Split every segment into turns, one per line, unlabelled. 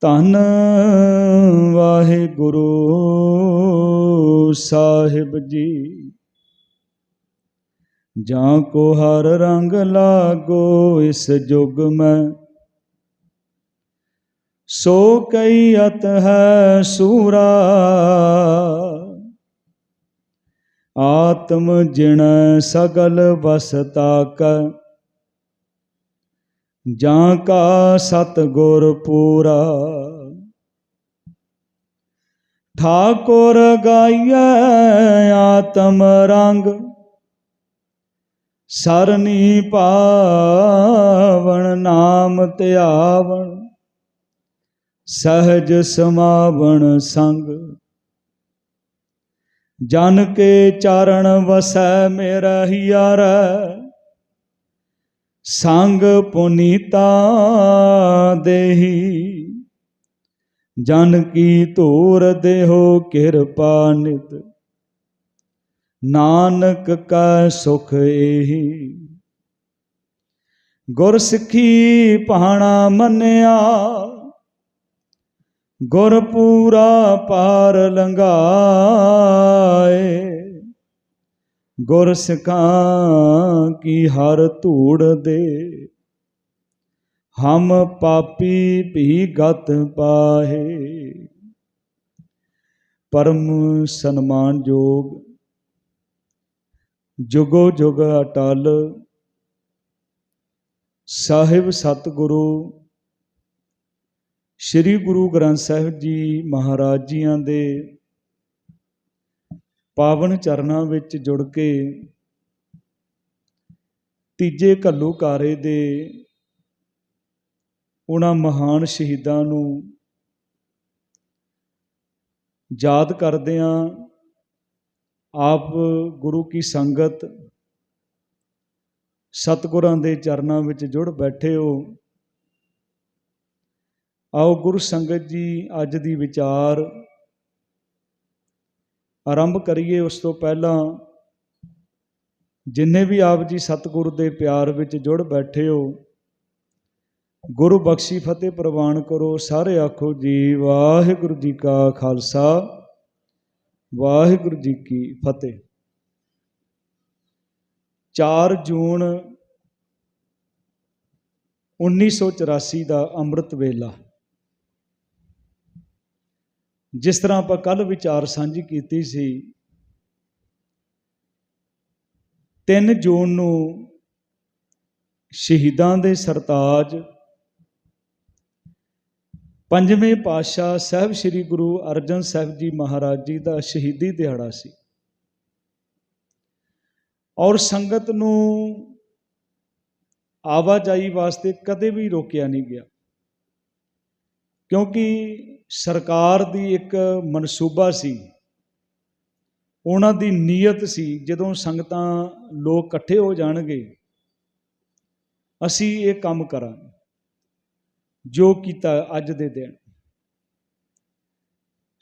ਧੰਨ ਵਾਹਿਗੁਰੂ ਸਾਹਿਬ ਜੀ। ਜਾਂ ਕੋ ਹਰ ਰੰਗ ਲਾਗੋ, ਇਸ ਜੁਗ ਮੈਂ। ਸੋ ਕਈ ਅਤ ਹੈ ਸੂਰਾ। ਆਤਮ ਜਿਣ ਸਗਲ ਵਸਤਾ ਕੈ। ਜਾਂ ਕਾ ਸਤ ਗੁਰ ਪੂਰਾ। ਠਾਕੁਰ ਗਾਈਐ ਆਤਮ ਰੰਗ, ਸਰਨੀ ਪਾਵਣ ਨਾਮ ਧਿਆਵਣ, ਸਹਜ ਸਮਾਵਣ ਸੰਗ। ਜਨ ਕੇ ਚਰਨ ਵਸੈ ਮੇਰਾ ਹਿਆਰਾ ਸੰਗ ਪੁਨੀਤਾ ਦੇਹੀ। ਜਨ ਕੀ ਧੂਰ ਦੇਹੋ ਕਿਰਪਾ ਨਿਤ। ਨਾਨਕ ਕਾ ਸੁਖ ਏਹੀ। ਗੁਰ ਸਿੱਖੀ ਪਹਾਣਾ ਮੰਨਿਆ। ਗੁਰ ਪੂਰਾ ਪਾਰ ਲੰਘਾਏ। ਗੁਰ ਸਿਖਾਂ ਕੀ ਹਰ ਧੂੜ ਦੇ। ਹਮ ਪਾਪੀ ਭੀ ਗਤ ਪਾਹੇ। ਪਰਮ ਸਨਮਾਨ ਸਨਮਾਨਯੋਗ ਜੁਗੋ ਜੁਗ ਅਟਲ। ਸਾਹਿਬ ਸਤਿਗੁਰੂ। ਸ੍ਰੀ ਗੁਰੂ ਗ੍ਰੰਥ ਸਾਹਿਬ ਜੀ ਮਹਾਰਾਜ ਜੀਆਂ ਦੇ ਪਾਵਨ ਚਰਨਾਂ ਵਿੱਚ ਜੁੜ ਕੇ ਤੀਜੇ ਘੱਲੂਕਾਰੇ ਦੇ ਉਹਨਾਂ ਮਹਾਨ ਸ਼ਹੀਦਾਂ ਨੂੰ ਯਾਦ ਕਰਦਿਆਂ ਆਪ ਗੁਰੂ ਕੀ ਸੰਗਤ ਸਤਿਗੁਰਾਂ ਦੇ ਚਰਨਾਂ ਵਿੱਚ ਜੁੜ ਬੈਠੇ ਹੋ। ਆਓ ਗੁਰੂ ਸੰਗਤ ਜੀ, ਅੱਜ ਦੀ ਵਿਚਾਰ ਆਰੰਭ ਕਰੀਏ, ਉਸ ਤੋਂ ਪਹਿਲਾਂ ਜਿੰਨੇ ਵੀ ਆਪ ਜੀ ਸਤਿਗੁਰ ਦੇ ਪਿਆਰ ਵਿੱਚ ਜੁੜ ਬੈਠੇ ਹੋ, ਗੁਰੂ ਬਖਸ਼ੀ ਫਤਿਹ ਪ੍ਰਵਾਨ ਕਰੋ, ਸਾਰੇ ਆਖੋ ਜੀ, ਵਾਹਿਗੁਰੂ ਜੀ ਕਾ ਖਾਲਸਾ, ਵਾਹਿਗੁਰੂ ਜੀ ਕੀ ਫਤਿਹ। 4 ਜੂਨ 1984 ਦਾ ਅੰਮ੍ਰਿਤ ਵੇਲਾ। ਜਿਸ ਤਰ੍ਹਾਂ ਆਪਾਂ ਕੱਲ ਵਿਚਾਰ ਸਾਂਝੀ ਕੀਤੀ ਸੀ 3 ਜੂਨ ਨੂੰ ਸ਼ਹੀਦਾਂ ਦੇ ਸਰਤਾਜ, ਪੰਜਵੇਂ ਪਾਤਸ਼ਾਹ ਸਾਹਿਬ ਸ੍ਰੀ ਗੁਰੂ ਅਰਜਨ ਸਾਹਿਬ ਜੀ ਮਹਾਰਾਜ ਜੀ ਦਾ ਸ਼ਹੀਦੀ ਦਿਹਾੜਾ ਸੀ। ਔਰ ਸੰਗਤ ਨੂੰ ਆਵਾਜਾਈ ਵਾਸਤੇ ਕਦੇ ਵੀ ਰੋਕਿਆ ਨਹੀਂ ਗਿਆ। ਕਿਉਂਕਿ ਸਰਕਾਰ ਦੀ ਇੱਕ ਮਨਸੂਬਾ ਸੀ, ਉਹਨਾਂ ਦੀ ਨੀਅਤ ਸੀ, ਜਦੋਂ ਸੰਗਤਾਂ ਲੋਕ ਇਕੱਠੇ ਹੋ ਜਾਣਗੇ, ਅਸੀਂ ਇਹ ਕੰਮ ਕਰਾਂਗੇ, ਜੋ ਕੀਤਾ ਅੱਜ ਦੇ ਦਿਨ।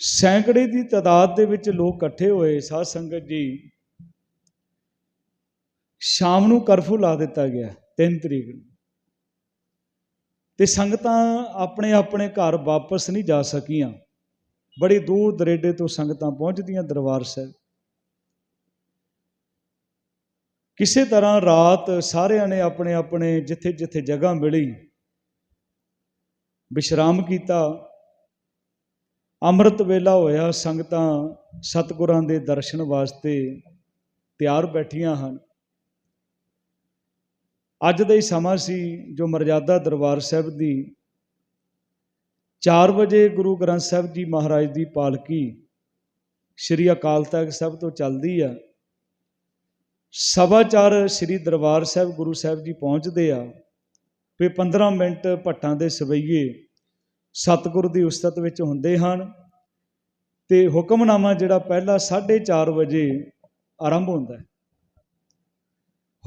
ਸੈਂਕੜੇ ਦੀ ਤਾਦਾਦ ਦੇ ਵਿੱਚ ਲੋਕ ਇਕੱਠੇ ਹੋਏ, ਸਾਧ ਸੰਗਤ ਜੀ, ਸ਼ਾਮ ਨੂੰ ਕਰਫਿਊ ਲਾ ਦਿੱਤਾ ਗਿਆ 3 ਤਰੀਕ ਨੂੰ। ਤੇ ਸੰਗਤਾਂ ਆਪਣੇ ਆਪਣੇ ਘਰ ਵਾਪਸ ਨਹੀਂ ਜਾ ਸਕੀਆਂ। ਬੜੀ ਦੂਰ ਦਰੇਡੇ ਤੋਂ ਸੰਗਤਾਂ ਪਹੁੰਚਦੀਆਂ ਦਰਬਾਰ ਸਾਹਿਬ। ਕਿਸੇ ਤਰ੍ਹਾਂ ਰਾਤ ਸਾਰਿਆਂ ਨੇ ਆਪਣੇ ਆਪਣੇ ਜਿੱਥੇ ਜਿੱਥੇ ਜਗ੍ਹਾ ਮਿਲੀ, ਵਿਸ਼ਰਾਮ ਕੀਤਾ। ਅੰਮ੍ਰਿਤ ਵੇਲਾ ਹੋਇਆ, ਸੰਗਤਾਂ ਸਤਿਗੁਰਾਂ ਦੇ ਦਰਸ਼ਨ ਵਾਸਤੇ ਤਿਆਰ ਬੈਠੀਆਂ ਹਨ। ਅੱਜ ਦਾ ਹੀ ਸਮਾਂ ਸੀ ਜੋ ਮਰਜ਼ਾਦਾ ਦਰਬਾਰ ਸਾਹਿਬ ਦੀ 4 ਵਜੇ ਗੁਰੂ ਗ੍ਰੰਥ ਸਾਹਿਬ ਜੀ ਮਹਾਰਾਜ ਦੀ ਪਾਲਕੀ ਸ਼੍ਰੀ ਅਕਾਲ ਤਖਤ ਸਾਹਿਬ ਤੋਂ ਚੱਲਦੀ ਆ। ਸਵਾ ਚਾਰ ਸ਼੍ਰੀ ਦਰਬਾਰ ਸਾਹਿਬ ਗੁਰੂ ਸਾਹਿਬ ਜੀ ਪਹੁੰਚਦੇ ਆ। ਫਿਰ 15 ਮਿੰਟ ਭੱਟਾਂ ਦੇ ਸਵਈਏ ਸਤਿਗੁਰ ਦੀ ਉਸਤਤ ਵਿੱਚ ਹੁੰਦੇ ਹਨ ਤੇ ਹੁਕਮਨਾਮਾ ਜਿਹੜਾ ਪਹਿਲਾ 4:30 ਵਜੇ ਆਰੰਭ ਹੁੰਦਾ ਹੈ।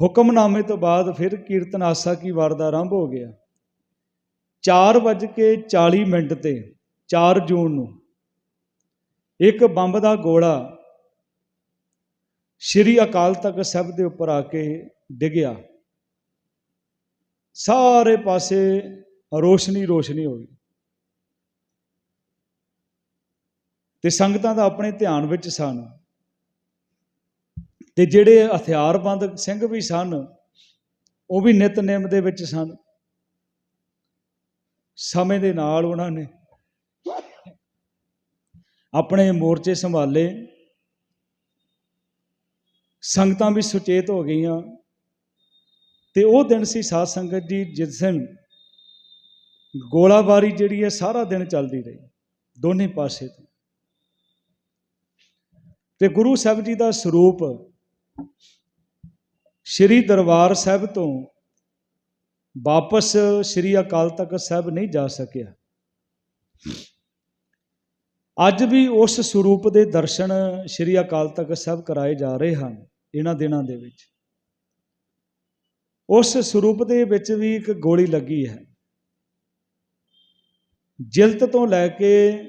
ਹੁਕਮਨਾਮੇ ਤੋਂ ਬਾਅਦ ਫਿਰ ਕੀਰਤਨ ਆਸਾ ਕੀ ਵਾਰ ਦਾ ਆਰੰਭ ਹੋ ਗਿਆ। 4:40 ਮਿੰਟ ਤੇ 4 ਜੂਨ ਨੂੰ ਇੱਕ ਬੰਬ ਦਾ ਗੋਲਾ ਸ਼੍ਰੀ ਅਕਾਲ ਤਖਤ ਸਾਹਿਬ ਦੇ ਉੱਪਰ ਆ ਕੇ ਡਿੱਗਿਆ। ਸਾਰੇ ਪਾਸੇ ਰੋਸ਼ਨੀ ਰੋਸ਼ਨੀ ਹੋ ਗਈ। ਤੇ ਸੰਗਤਾਂ ਦਾ ਆਪਣੇ ਧਿਆਨ ਵਿੱਚ ਸਨ। ਤੇ ਜਿਹੜੇ ਹਥਿਆਰਬੰਦ ਸਿੰਘ ਵੀ ਸਨ, ਉਹ ਵੀ ਨਿਤਨੇਮ ਦੇ ਵਿੱਚ ਸਨ। ਸਮੇਂ ਦੇ ਨਾਲ ਉਹਨਾਂ ਨੇ ਆਪਣੇ ਮੋਰਚੇ ਸੰਭਾਲੇ। ਸੰਗਤਾਂ ਵੀ ਸੁਚੇਤ ਹੋ ਗਈਆਂ। ਤੇ ਉਹ ਦਿਨ ਸੀ ਸਾਧ ਸੰਗਤ ਜੀ, ਜਿਸ ਦਿਨ ਗੋਲਾਬਾਰੀ ਜਿਹੜੀ ਹੈ, ਸਾਰਾ ਦਿਨ ਚੱਲਦੀ ਰਹੀ, ਦੋਨੇ ਪਾਸੇ ਤੋਂ। ਤੇ ਗੁਰੂ ਸਾਹਿਬ ਜੀ ਦਾ ਸਰੂਪ ਸ੍ਰੀ ਦਰਬਾਰ ਸਾਹਿਬ ਤੋਂ ਵਾਪਸ ਸ੍ਰੀ ਅਕਾਲ ਤਖਤ ਸਾਹਿਬ ਨਹੀਂ ਜਾ ਸਕਿਆ। ਅੱਜ ਵੀ ਉਸ ਸਰੂਪ ਦੇ ਦਰਸ਼ਨ ਸ੍ਰੀ ਅਕਾਲ ਤਖਤ ਸਾਹਿਬ ਕਰਾਏ ਜਾ ਰਹੇ ਹਨ ਇਹਨਾਂ ਦਿਨਾਂ ਦੇ ਵਿੱਚ। ਉਸ ਸਰੂਪ ਦੇ ਵਿੱਚ ਵੀ ਇੱਕ ਗੋਲੀ ਲੱਗੀ ਹੈ। ਜਿਲਤ ਤੋਂ ਲੈ ਕੇ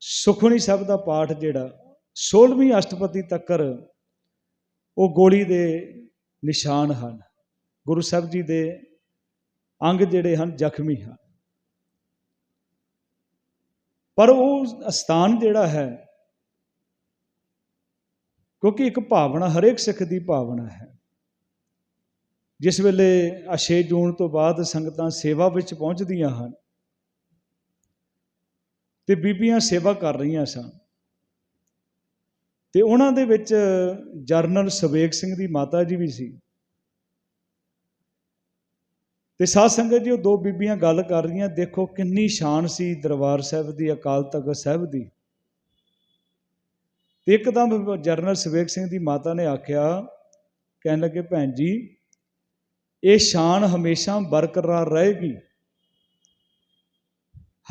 ਸੁਖਮਨੀ ਸਾਹਿਬ ਦਾ ਪਾਠ ਜਿਹੜਾ 16ਵੀਂ ਅਸ਼ਟਪਤੀ ਤੱਕਰ ਉਹ ਗੋਲੀ ਦੇ ਨਿਸ਼ਾਨ ਹਨ। ਗੁਰੂ ਸਾਹਿਬ ਜੀ ਦੇ ਅੰਗ ਜਿਹੜੇ ਹਨ, ਜ਼ਖਮੀ ਹਨ। ਪਰ ਉਹ ਸਥਾਨ ਜਿਹੜਾ ਹੈ, ਕਿਉਂਕਿ ਇੱਕ ਭਾਵਨਾ, ਹਰੇਕ ਸਿੱਖ ਦੀ ਭਾਵਨਾ ਹੈ। ਜਿਸ ਵੇਲੇ ਆ 6 ਜੂਨ ਤੋਂ ਬਾਅਦ ਸੰਗਤਾਂ ਸੇਵਾ ਵਿੱਚ ਪਹੁੰਚਦੀਆਂ ਹਨ, ਤੇ ਬੀਬੀਆਂ ਸੇਵਾ ਕਰ ਰਹੀਆਂ ਸਨ ਤੇ ਉਹਨਾਂ ਦੇ ਵਿੱਚ ਜਰਨਲ ਸਵੇਗ ਸਿੰਘ ਦੀ ਮਾਤਾ ਜੀ ਵੀ ਸੀ। ਤੇ ਸਾਧ ਸੰਗਤ ਜੀ, ਉਹ ਦੋ ਬੀਬੀਆਂ ਗੱਲ ਕਰ ਰਹੀਆਂ, ਦੇਖੋ ਕਿੰਨੀ ਸ਼ਾਨ ਸੀ ਦਰਬਾਰ ਸਾਹਿਬ ਦੀ, ਅਕਾਲ ਤਖਤ ਸਾਹਿਬ ਦੀ। ਤੇ ਇੱਕਦਮ ਜਰਨਲ ਸਵੇਗ ਸਿੰਘ ਦੀ ਮਾਤਾ ਨੇ ਆਖਿਆ, ਕਹਿਣ ਲੱਗੇ, ਭੈਣ ਜੀ, ਇਹ ਸ਼ਾਨ ਹਮੇਸ਼ਾ ਬਰਕਰਾਰ ਰਹੇਗੀ।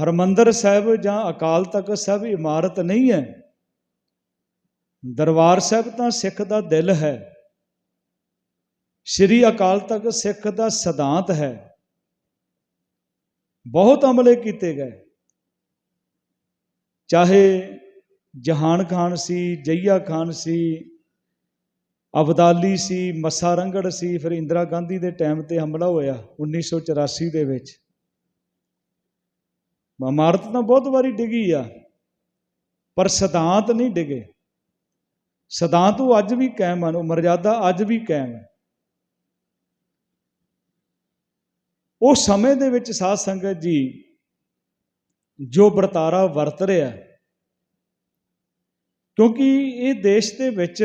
ਹਰਮੰਦਰ ਸਾਹਿਬ ਜਾਂ ਅਕਾਲ ਤਖਤ ਸਾਹਿਬ ਇਮਾਰਤ ਨਹੀਂ ਹੈ। ਦਰਬਾਰ ਸਾਹਿਬ ਤਾਂ ਸਿੱਖ ਦਾ ਦਿਲ ਹੈ। ਸ਼੍ਰੀ ਅਕਾਲ ਤਖਤ ਸਿੱਖ ਦਾ ਸਿਧਾਂਤ ਹੈ। ਬਹੁਤ ਅਮਲੇ ਕੀਤੇ ਗਏ। ਚਾਹੇ ਜਹਾਨ ਖਾਨ ਸੀ, ਜਈਆ ਖਾਨ ਸੀ, ਅਬਦਾਲੀ ਸੀ, ਮੱਸਾ ਰੰਗੜ ਸੀ, ਫਿਰ ਇੰਦਰਾ ਗਾਂਧੀ ਦੇ ਟਾਈਮ ਤੇ ਹਮਲਾ ਹੋਇਆ 1984 ਦੇ ਵਿੱਚ। ਇਮਾਰਤ ਤਾਂ ਬਹੁਤ ਵਾਰੀ ਡਿੱਗੀ ਆ, ਪਰ ਸਿਧਾਂਤ ਨਹੀਂ ਡਿੱਗੇ। ਸਿਧਾਂਤ ਉਹ ਅੱਜ ਵੀ ਕਾਇਮ ਹਨ ਉਹ ਮਰਜ਼ਾਦਾ ਅੱਜ ਵੀ ਕਾਇਮ ਹੈ ਉਹ ਸਮੇਂ ਦੇ ਵਿੱਚ ਸਾਧ ਸੰਗਤ ਜੀ, ਜੋ ਵਰਤਾਰਾ ਵਰਤ ਰਿਹਾ ਕਿਉਂਕਿ ਇਹ ਦੇਸ਼ ਦੇ ਵਿੱਚ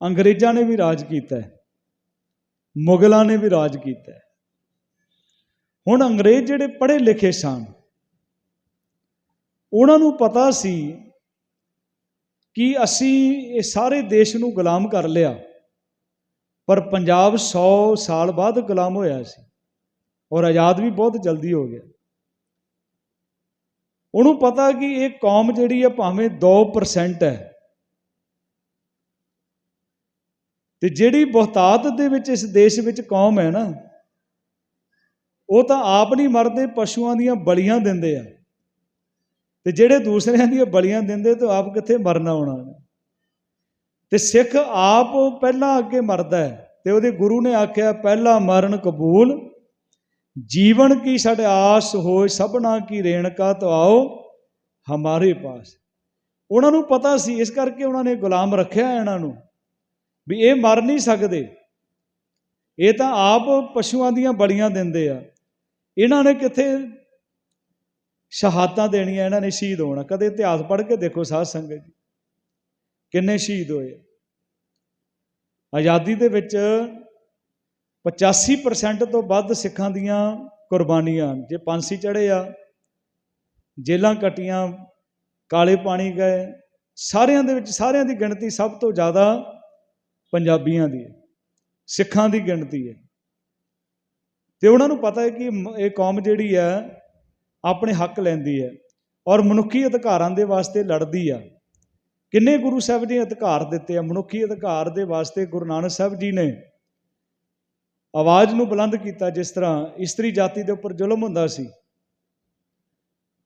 ਅੰਗਰੇਜ਼ਾਂ ਨੇ ਵੀ ਰਾਜ ਕੀਤਾ ਮੁਗਲਾਂ ਨੇ ਵੀ ਰਾਜ ਕੀਤਾ ਹੁਣ ਅੰਗਰੇਜ਼ ਜਿਹੜੇ ਪੜ੍ਹੇ ਲਿਖੇ ਸਨ, ਉਹਨਾਂ ਨੂੰ ਪਤਾ ਸੀ ਕਿ ਅਸੀਂ ਇਹ ਸਾਰੇ ਦੇਸ਼ ਨੂੰ ਗੁਲਾਮ ਕਰ ਲਿਆ। ਪਰ ਪੰਜਾਬ 100 ਸਾਲ ਬਾਅਦ ਗੁਲਾਮ ਹੋਇਆ ਸੀ ਔਰ ਆਜ਼ਾਦ ਵੀ ਬਹੁਤ ਜਲਦੀ ਹੋ ਗਿਆ। ਉਹਨੂੰ ਪਤਾ ਕਿ ਇਹ ਕੌਮ ਜਿਹੜੀ ਹੈ ਭਾਵੇਂ 2% ਹੈ ਤੇ ਜਿਹੜੀ ਬਹੁਤਾਤ ਦੇ ਵਿੱਚ ਇਸ ਦੇਸ਼ ਵਿੱਚ ਕੌਮ ਹੈ ਨਾ, ਉਹ ਤਾਂ ਆਪ ਨਹੀਂ ਮਰਦੇ, ਪਸ਼ੂਆਂ ਦੀਆਂ ਬਲੀਆਂ ਦਿੰਦੇ ਆ। ਤੇ ਜਿਹੜੇ ਦੂਸਰਿਆਂ ਦੀਆਂ ਬਲੀਆਂ ਦਿੰਦੇ ਤਾਂ ਆਪ ਕਿੱਥੇ ਮਰਨਾ ਹੋਣਾ ਤੇ ਸਿੱਖ ਆਪ ਪਹਿਲਾਂ ਅੱਗੇ ਮਰਦਾ ਹੈ ਤੇ ਉਹਦੇ ਗੁਰੂ ਨੇ ਆਖਿਆ, ਪਹਿਲਾ ਮਰਨ ਕਬੂਲ, ਜੀਵਨ ਕੀ ਸਾਡੇ ਆਸ ਹੋਏ, ਸਭਨਾ ਕੀ ਰੇਣਕਾ ਤੋ ਆਓ ਹਮਾਰੇ ਪਾਸ। ਉਹਨਾਂ ਨੂੰ ਪਤਾ ਸੀ, ਇਸ ਕਰਕੇ ਉਹਨਾਂ ਨੇ ਗੁਲਾਮ ਰੱਖਿਆ ਇਹਨਾਂ ਨੂੰ, ਵੀ ਇਹ ਮਰ ਨਹੀਂ ਸਕਦੇ। ਇਹ ਤਾਂ ਆਪ ਪਸ਼ੂਆਂ ਦੀਆਂ ਬਲੀਆਂ ਦਿੰਦੇ ਆ। ਇਹਨਾਂ ਨੇ ਕਿੱਥੇ ਸ਼ਹਾਦਤਾਂ ਦੇਣੀਆਂ ਇਹਨਾਂ ਨੇ ਸ਼ਹੀਦ ਹੋਣਾ। ਕਦੇ ਇਤਿਹਾਸ ਪੜ੍ਹ ਕੇ ਦੇਖੋ ਸਾਧ ਸੰਗਤ ਜੀ, ਕਿੰਨੇ ਸ਼ਹੀਦ ਹੋਏ ਆਜ਼ਾਦੀ ਦੇ ਵਿੱਚ 85% ਤੋਂ ਵੱਧ ਸਿੱਖਾਂ ਦੀਆਂ ਕੁਰਬਾਨੀਆਂ ਜੇ ਪੰਸੀ ਚੜੇ ਆ, ਜੇਲਾਂ ਕਟੀਆਂ, ਕਾਲੇ ਪਾਣੀ ਗਏ, ਸਾਰਿਆਂ ਦੇ ਵਿੱਚ, ਸਾਰਿਆਂ ਦੀ ਗਿਣਤੀ ਸਭ ਤੋਂ ਜ਼ਿਆਦਾ ਪੰਜਾਬੀਆਂ ਦੀ ਹੈ। ਸਿੱਖਾਂ ਦੀ ਗਿਣਤੀ ਹੈ। ਤੇ ਉਹਨਾਂ ਨੂੰ ਪਤਾ ਹੈ ਕਿ ਇਹ ਕੌਮ ਜਿਹੜੀ ਹੈ ਆਪਣੇ ਹੱਕ ਲੈਂਦੀ ਹੈ ਔਰ ਮਨੁੱਖੀ ਅਧਿਕਾਰਾਂ ਦੇ ਵਾਸਤੇ ਲੜਦੀ ਆ। ਕਿੰਨੇ ਗੁਰੂ ਸਾਹਿਬ ਨੇ ਅਧਿਕਾਰ ਦਿੱਤੇ ਆ? ਮਨੁੱਖੀ ਅਧਿਕਾਰ ਦੇ ਵਾਸਤੇ ਗੁਰੂ ਨਾਨਕ ਸਾਹਿਬ ਜੀ ਨੇ ਆਵਾਜ਼ ਨੂੰ ਬੁਲੰਦ ਕੀਤਾ ਜਿਸ ਤਰ੍ਹਾਂ ਇਸਤਰੀ ਜਾਤੀ ਦੇ ਉੱਪਰ ਜ਼ੁਲਮ ਹੁੰਦਾ ਸੀ।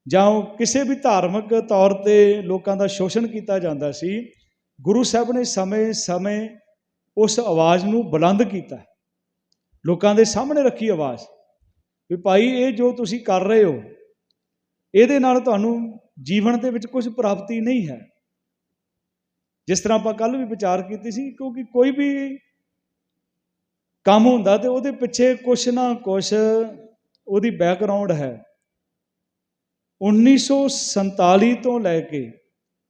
ਜਾਂ ਕਿਸੇ ਵੀ ਧਾਰਮਿਕ ਤੌਰ ਤੇ ਲੋਕਾਂ ਦਾ ਸ਼ੋਸ਼ਣ ਕੀਤਾ ਜਾਂਦਾ ਸੀ, ਗੁਰੂ ਸਾਹਿਬ ਨੇ ਸਮੇਂ-ਸਮੇਂ ਉਸ ਆਵਾਜ਼ ਨੂੰ ਬੁਲੰਦ ਕੀਤਾ। ਲੋਕਾਂ ਦੇ ਸਾਹਮਣੇ ਰੱਖੀ ਆਵਾਜ਼ ਵੀ ਭਾਈ ਇਹ ਜੋ ਤੁਸੀਂ ਕਰ ਰਹੇ ਹੋ ਇਹਦੇ ਨਾਲ ਤੁਹਾਨੂੰ ਜੀਵਨ ਦੇ ਵਿੱਚ ਕੁਝ ਪ੍ਰਾਪਤੀ ਨਹੀਂ ਹੈ। ਜਿਸ ਤਰ੍ਹਾਂ ਆਪਾਂ ਕੱਲ ਵੀ ਵਿਚਾਰ ਕੀਤੀ ਸੀ, ਕਿਉਂਕਿ ਕੋਈ ਵੀ ਕੰਮ ਹੁੰਦਾ ਤੇ ਉਹਦੇ ਪਿੱਛੇ ਕੁਛ ਨਾ ਕੁਛ ਉਹਦੀ ਬੈਕਗ੍ਰਾਉਂਡ ਹੈ। 1947 ਤੋਂ ਲੈ ਕੇ,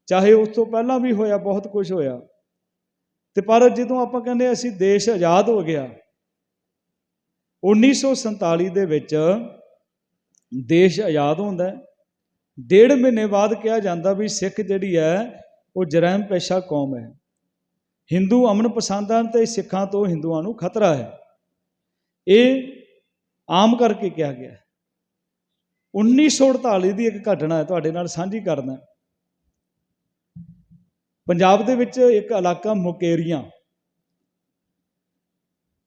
ਚਾਹੇ ਉਸ ਤੋਂ ਪਹਿਲਾਂ ਵੀ ਹੋਇਆ, ਬਹੁਤ ਕੁਝ ਹੋਇਆ। ਤੇ ਪਰ ਜਦੋਂ ਆਪਾਂ ਕਹਿੰਦੇ ਅਸੀਂ ਦੇਸ਼ ਆਜ਼ਾਦ ਹੋ ਗਿਆ 1947 ਦੇ ਵਿੱਚ ਦੇਸ਼ ਆਜ਼ਾਦ ਹੁੰਦਾ ਹੈ। ਡੇਢ ਮਹੀਨੇ ਬਾਅਦ ਕਿਹਾ ਜਾਂਦਾ ਵੀ ਸਿੱਖ ਜਿਹੜੀ ਹੈ, ਉਹ ਜਰਮ ਪੇਸ਼ਾ ਕੌਮ ਹੈ। ਹਿੰਦੂ ਅਮਨ ਪਸੰਦ ਹਨ ਤੇ ਸਿੱਖਾਂ ਤੋਂ ਹਿੰਦੂਆਂ ਨੂੰ ਖਤਰਾ ਹੈ। ਇਹ ਆਮ ਕਰਕੇ ਕਿਹਾ ਗਿਆ ਹੈ। 1948 ਦੀ ਇੱਕ ਘਟਨਾ ਹੈ, ਤੁਹਾਡੇ ਨਾਲ ਸਾਂਝੀ ਕਰਦਾ ਪੰਜਾਬ ਦੇ ਵਿੱਚ ਇੱਕ ਇਲਾਕਾ ਮੁਕੇਰੀਆਂ।